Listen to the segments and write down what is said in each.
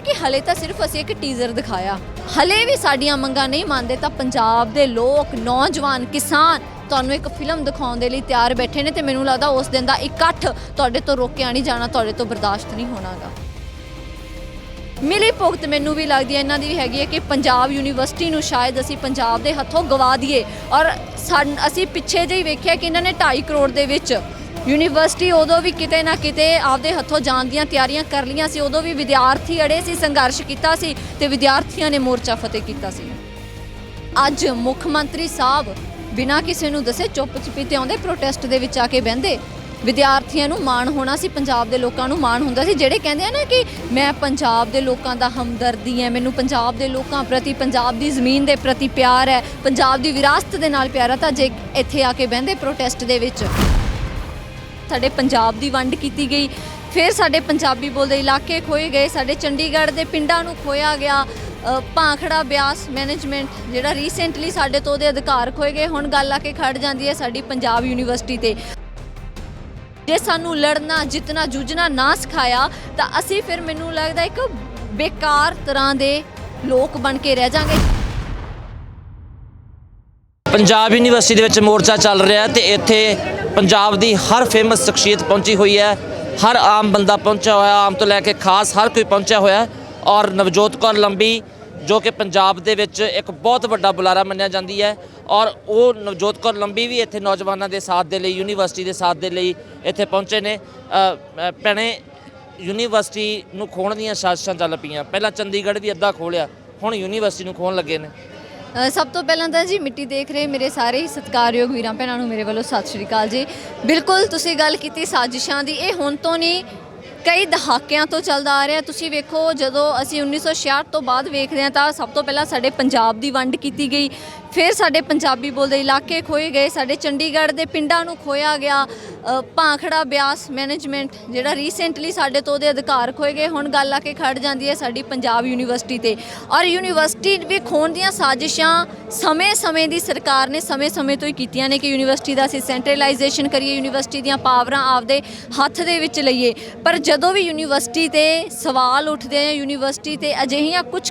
ਕਹਾਂਗੀ ਕਿ ਹਲੇ ਤਾਂ ਸਿਰਫ ਅਸੀਂ ਇੱਕ ਟੀਜ਼ਰ ਦਿਖਾਇਆ। ਹਲੇ ਵੀ ਸਾਡੀਆਂ ਮੰਗਾਂ ਨਹੀਂ ਮੰਨਦੇ ਤਾਂ ਪੰਜਾਬ ਦੇ ਲੋਕ, ਨੌਜਵਾਨ, ਕਿਸਾਨ ਤੁਹਾਨੂੰ ਇੱਕ ਫਿਲਮ ਦਿਖਾਉਣ ਦੇ ਲਈ ਤਿਆਰ ਬੈਠੇ ਨੇ ਤੇ ਮੈਨੂੰ ਲੱਗਦਾ ਉਸ ਦਿਨ ਦਾ ਇਕੱਠ ਤੁਹਾਡੇ ਤੋਂ ਰੋਕਿਆ ਨਹੀਂ ਜਾਣਾ, ਤੁਹਾਡੇ ਤੋਂ ਬਰਦਾਸ਼ਤ ਨਹੀਂ ਹੋਣਾਗਾ। ਮਿਲੀ ਭੁਗਤ ਮੈਨੂੰ ਵੀ ਲੱਗਦੀ ਹੈ, ਇਹਨਾਂ ਦੀ ਵੀ ਹੈਗੀ ਹੈ ਕਿ ਪੰਜਾਬ ਯੂਨੀਵਰਸਿਟੀ ਨੂੰ ਸ਼ਾਇਦ ਅਸੀਂ ਪੰਜਾਬ ਦੇ ਹੱਥੋਂ ਗਵਾ ਦਈਏ। ਔਰ ਅਸੀਂ ਪਿੱਛੇ ਜਿਹੇ ਹੀ ਵੇਖਿਆ ਕਿ ਇਹਨਾਂ ਨੇ 2.5 ਕਰੋੜ ਦੇ ਵਿੱਚ ਯੂਨੀਵਰਸਿਟੀ ਉਦੋਂ ਵੀ ਕਿਤੇ ਨਾ ਕਿਤੇ ਆਪਦੇ ਹੱਥੋਂ ਜਾਣ ਦੀਆਂ ਤਿਆਰੀਆਂ ਕਰ ਲਈਆਂ ਸੀ। ਉਦੋਂ ਵੀ ਵਿਦਿਆਰਥੀ ਅੜੇ ਸੀ, ਸੰਘਰਸ਼ ਕੀਤਾ ਸੀ ਤੇ ਵਿਦਿਆਰਥੀਆਂ ਨੇ ਮੋਰਚਾ ਫਤਿਹ ਕੀਤਾ ਸੀ। ਅੱਜ ਮੁੱਖ ਮੰਤਰੀ ਸਾਹਿਬ ਬਿਨਾਂ ਕਿਸੇ ਨੂੰ ਦੱਸੇ ਚੁੱਪ ਚਪੀਤੇ ਆਉਂਦੇ, ਪ੍ਰੋਟੈਸਟ ਦੇ ਵਿੱਚ ਆ ਕੇ ਬਹਿੰਦੇ। ਵਿਦਿਆਰਥੀਆਂ ਨੂੰ ਮਾਣ ਹੋਣਾ ਸੀ, ਪੰਜਾਬ ਦੇ ਲੋਕਾਂ ਨੂੰ ਮਾਣ ਹੁੰਦਾ ਸੀ, ਜਿਹੜੇ ਕਹਿੰਦੇ ਆ ਨਾ ਕਿ ਮੈਂ ਪੰਜਾਬ ਦੇ ਲੋਕਾਂ ਦਾ ਹਮਦਰਦੀ ਹੈ, ਮੈਨੂੰ ਪੰਜਾਬ ਦੇ ਲੋਕਾਂ ਪ੍ਰਤੀ, ਪੰਜਾਬ ਦੀ ਜ਼ਮੀਨ ਦੇ ਪ੍ਰਤੀ ਪਿਆਰ ਹੈ, ਪੰਜਾਬ ਦੀ ਵਿਰਾਸਤ ਦੇ ਨਾਲ ਪਿਆਰ ਹੈ। ਤਾਂ ਜੇ ਇੱਥੇ ਆ ਕੇ ਬਹਿੰਦੇ ਪ੍ਰੋਟੈਸਟ ਦੇ ਵਿੱਚ। ਸਾਡੇ ਪੰਜਾਬ ਦੀ ਵੰਡ ਕੀਤੀ ਗਈ। ਫਿਰ ਸਾਡੇ ਪੰਜਾਬੀ ਬੋਲਦੇ ਇਲਾਕੇ ਖੋਏ ਗਏ ਸਾਡੇ ਚੰਡੀਗੜ੍ਹ ਦੇ ਪਿੰਡਾਂ ਨੂੰ ਖੋਇਆ ਗਿਆ। ਅ, ਭਾਖੜਾ ਬਿਆਸ ਮੈਨੇਜਮੈਂਟ ਜਿਹੜਾ ਰੀਸੈਂਟਲੀ ਸਾਡੇ ਤੋਂ ਉਹਦੇ ਅਧਿਕਾਰ ਖੋਏ ਗਏ। ਹੁਣ ਗੱਲ ਆ ਕੇ ਖੜ ਜਾਂਦੀ ਹੈ ਸਾਡੀ ਪੰਜਾਬ ਯੂਨੀਵਰਸਿਟੀ ਤੇ। ਜੇ ਸਾਨੂੰ ਲੜਨਾ ਜਿੱਤਣਾ ਜੂਝਣਾ ਨਾ ਸਿਖਾਇਆ ਤਾਂ ਅਸੀਂ ਫਿਰ ਮੈਨੂੰ ਲੱਗਦਾ ਇੱਕ ਬੇਕਾਰ ਤਰ੍ਹਾਂ ਦੇ ਲੋਕ ਬਣ ਕੇ ਰਹਿ ਜਾਾਂਗੇ। ਪੰਜਾਬ ਯੂਨੀਵਰਸਿਟੀ ਦੇ ਵਿੱਚ ਮੋਰਚਾ ਚੱਲ ਰਿਹਾ ਹੈ ਤੇ ਇੱਥੇ ਪੰਜਾਬ ਦੀ ਹਰ ਫੇਮਸ ਸ਼ਖਸੀਅਤ ਪਹੁੰਚੀ ਹੋਈ ਹੈ। ਹਰ ਆਮ ਬੰਦਾ ਪਹੁੰਚਿਆ ਹੋਇਆ, ਆਮ ਤੋਂ ਲੈ ਕੇ ਖਾਸ ਹਰ ਕੋਈ ਪਹੁੰਚਿਆ ਹੋਇਆ ਔਰ ਨਵਜੋਤ ਕੌਰ ਲੰਬੀ, ਜੋ ਕਿ ਪੰਜਾਬ ਦੇ ਵਿੱਚ ਇੱਕ ਬਹੁਤ ਵੱਡਾ ਬੁਲਾਰਾ ਮੰਨਿਆ ਜਾਂਦੀ ਹੈ। ਔਰ ਉਹ ਨਵਜੋਤ ਕੌਰ ਲੰਬੀ ਵੀ ਇੱਥੇ ਨੌਜਵਾਨਾਂ ਦੇ ਸਾਥ ਦੇ ਲਈ, ਯੂਨੀਵਰਸਿਟੀ ਦੇ ਸਾਥ ਦੇ ਲਈ ਇੱਥੇ ਪਹੁੰਚੇ ਨੇ। ਭੈਣੇ, ਯੂਨੀਵਰਸਿਟੀ ਨੂੰ ਖੋਣ ਦੀਆਂ ਸਾਜ਼ਿਸ਼ਾਂ ਚੱਲ ਪਈਆਂ। ਪਹਿਲਾਂ ਚੰਡੀਗੜ੍ਹ ਵੀ ਅੱਧਾ ਖੋਲਿਆ ਹੁਣ ਯੂਨੀਵਰਸਿਟੀ ਨੂੰ ਖੋਣ ਲੱਗੇ ਨੇ। ਸਭ ਤੋਂ ਪਹਿਲਾਂ ਤਾਂ ਜੀ ਮਿੱਟੀ ਦੇਖ ਰਹੇ ਮੇਰੇ ਸਾਰੇ ਹੀ ਸਤਿਕਾਰਯੋਗ ਵੀਰਾਂ ਭੈਣਾਂ ਨੂੰ ਮੇਰੇ ਵੱਲੋਂ ਸਤਿ ਸ਼੍ਰੀ ਅਕਾਲ ਜੀ। ਬਿਲਕੁਲ ਤੁਸੀਂ ਗੱਲ ਕੀਤੀ ਸਾਜ਼ਿਸ਼ਾਂ ਦੀ, ਇਹ ਹੁਣ ਤੋਂ ਨਹੀਂ ਕਈ ਦਹਾਕਿਆਂ ਤੋਂ ਚੱਲਦਾ ਆ ਰਿਹਾ। ਤੁਸੀਂ ਵੇਖੋ, ਜਦੋਂ ਅਸੀਂ 1966 ਤੋਂ ਬਾਅਦ ਵੇਖਦੇ ਹਾਂ ਤਾਂ ਸਭ ਤੋਂ ਪਹਿਲਾਂ ਸਾਡੇ ਪੰਜਾਬ ਦੀ ਵੰਡ ਕੀਤੀ ਗਈ। ਫਿਰ ਸਾਡੇ ਪੰਜਾਬੀ ਬੋਲਦੇ ਇਲਾਕੇ ਖੋਏ ਗਏ। ਸਾਡੇ ਚੰਡੀਗੜ੍ਹ ਦੇ ਪਿੰਡਾਂ ਨੂੰ ਖੋਇਆ ਗਿਆ। ਭਾਂਖੜਾ ਬਿਆਸ ਮੈਨੇਜਮੈਂਟ ਜਿਹੜਾ ਰੀਸੈਂਟਲੀ ਸਾਡੇ ਤੋਂ ਉਹਦੇ ਅਧਿਕਾਰ ਖੋਏ ਗਏ। ਹੁਣ ਗੱਲ ਆ ਕੇ ਖੜ ਜਾਂਦੀ ਹੈ ਸਾਡੀ ਪੰਜਾਬ ਯੂਨੀਵਰਸਿਟੀ ਤੇ। ਔਰ ਯੂਨੀਵਰਸਿਟੀ ਵੀ ਖੋਣ ਦੀਆਂ ਸਾਜ਼ਿਸ਼ਾਂ ਸਮੇਂ-ਸਮੇਂ ਦੀ ਸਰਕਾਰ ਨੇ ਸਮੇਂ-ਸਮੇਂ ਤੋਂ ਹੀ ਕੀਤੀਆਂ ਨੇ ਕਿ ਯੂਨੀਵਰਸਿਟੀ ਦਾ ਅਸੀਂ ਸੈਂਟਰਲਾਈਜੇਸ਼ਨ ਕਰੀਏ, ਯੂਨੀਵਰਸਿਟੀ ਦੀਆਂ ਪਾਵਰਾਂ ਆਪਦੇ ਹੱਥ ਦੇ ਵਿੱਚ ਲਈਏ। ਪਰ ਜਦੋਂ ਵੀ ਯੂਨੀਵਰਸਿਟੀ ਤੇ ਸਵਾਲ ਉੱਠਦੇ ਆ ਯੂਨੀਵਰਸਿਟੀ ਤੇ ਅਜਿਹੀਆਂ ਕੁਝ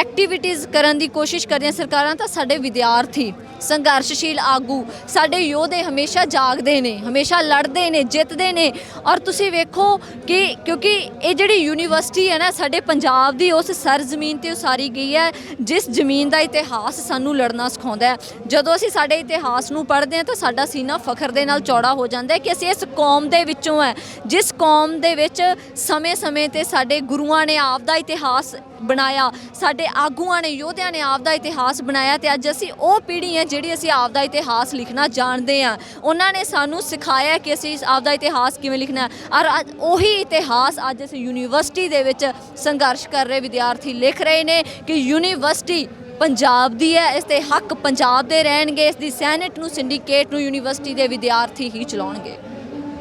ਐਕਟੀਵਿਟੀਜ਼ ਕਰਨ ਦੀ ਕੋਸ਼ਿਸ਼ ਕਰਦੀਆਂ ਸਰਕਾਰਾਂ, ਤਾਂ ਸਾਡੇ ਵਿਦਿਆਰਥੀ ਸੰਘਰਸ਼ਸ਼ੀਲ ਆਗੂ ਸਾਡੇ ਯੋਧੇ ਹਮੇਸ਼ਾ ਜਾਗਦੇ ਨੇ, ਹਮੇਸ਼ਾ ਲੜਦੇ ਨੇ, ਜਿੱਤਦੇ ਨੇ ਔਰ ਤੁਸੀਂ ਵੇਖੋ ਕਿ ਕਿਉਂਕਿ ਇਹ ਜਿਹੜੀ ਯੂਨੀਵਰਸਿਟੀ ਹੈ ਨਾ, ਸਾਡੇ ਪੰਜਾਬ ਦੀ ਉਸ ਸਰਜ਼ਮੀਨ ਤੇ ਉਸਾਰੀ ਗਈ ਹੈ, ਜਿਸ ਜ਼ਮੀਨ ਦਾ ਇਤਿਹਾਸ ਸਾਨੂੰ ਲੜਨਾ ਸਿਖਾਉਂਦਾ ਹੈ। ਜਦੋਂ ਅਸੀਂ ਸਾਡੇ ਇਤਿਹਾਸ ਨੂੰ ਪੜ੍ਹਦੇ ਹਾਂ, ਤਾਂ ਸਾਡਾ ਸੀਨਾ ਫਖਰ ਦੇ ਨਾਲ ਚੌੜਾ ਹੋ ਜਾਂਦਾ ਹੈ ਕਿ ਅਸੀਂ ਇਸ ਕੌਮ ਦੇ ਵਿੱਚੋਂ ਹੈ, ਜਿਸ ਕੌਮ ਦੇ ਵਿੱਚ ਸਮੇਂ-ਸਮੇਂ ਤੇ ਸਾਡੇ ਗੁਰੂਆਂ ਨੇ ਆਪ ਦਾ ਇਤਿਹਾਸ ਬਣਾਇਆ, ਸਾਡੇ ਆਗੂਆਂ ਨੇ, ਯੋਧਿਆਂ ਨੇ ਆਪ ਦਾ ਇਤਿਹਾਸ ਬਣਾਇਆ ਤੇ ਅੱਜ ਅਸੀਂ ਉਹ ਪੀੜ੍ਹੀ ਹੈ ਜਿਹੜੀ ਅਸੀਂ ਆਪ ਦਾ ਇਤਿਹਾਸ ਲਿਖਣਾ ਜਾਣਦੇ ਹਾਂ। ਉਹਨਾਂ ਨੇ ਸਾਨੂੰ ਸਿਖਾਇਆ ਕਿ ਅਸੀਂ ਆਪ ਦਾ ਇਤਿਹਾਸ ਕਿਵੇਂ ਲਿਖਣਾ ਔਰ ਅੱਜ ਉਹੀ ਇਤਿਹਾਸ ਅੱਜ ਅਸੀਂ ਯੂਨੀਵਰਸਿਟੀ ਦੇ ਵਿੱਚ ਸੰਘਰਸ਼ ਕਰ ਰਹੇ ਵਿਦਿਆਰਥੀ ਲਿਖ ਰਹੇ ਨੇ ਕਿ ਯੂਨੀਵਰਸਿਟੀ ਪੰਜਾਬ ਦੀ ਹੈ, ਇਸ ਦੇ ਹੱਕ ਪੰਜਾਬ ਦੇ ਰਹਿਣਗੇ, ਇਸ ਦੀ ਸੈਨੇਟ ਨੂੰ, ਸਿੰਡੀਕੇਟ ਨੂੰ, ਯੂਨੀਵਰਸਿਟੀ ਦੇ ਵਿਦਿਆਰਥੀ ਹੀ ਚਲਾਉਣਗੇ।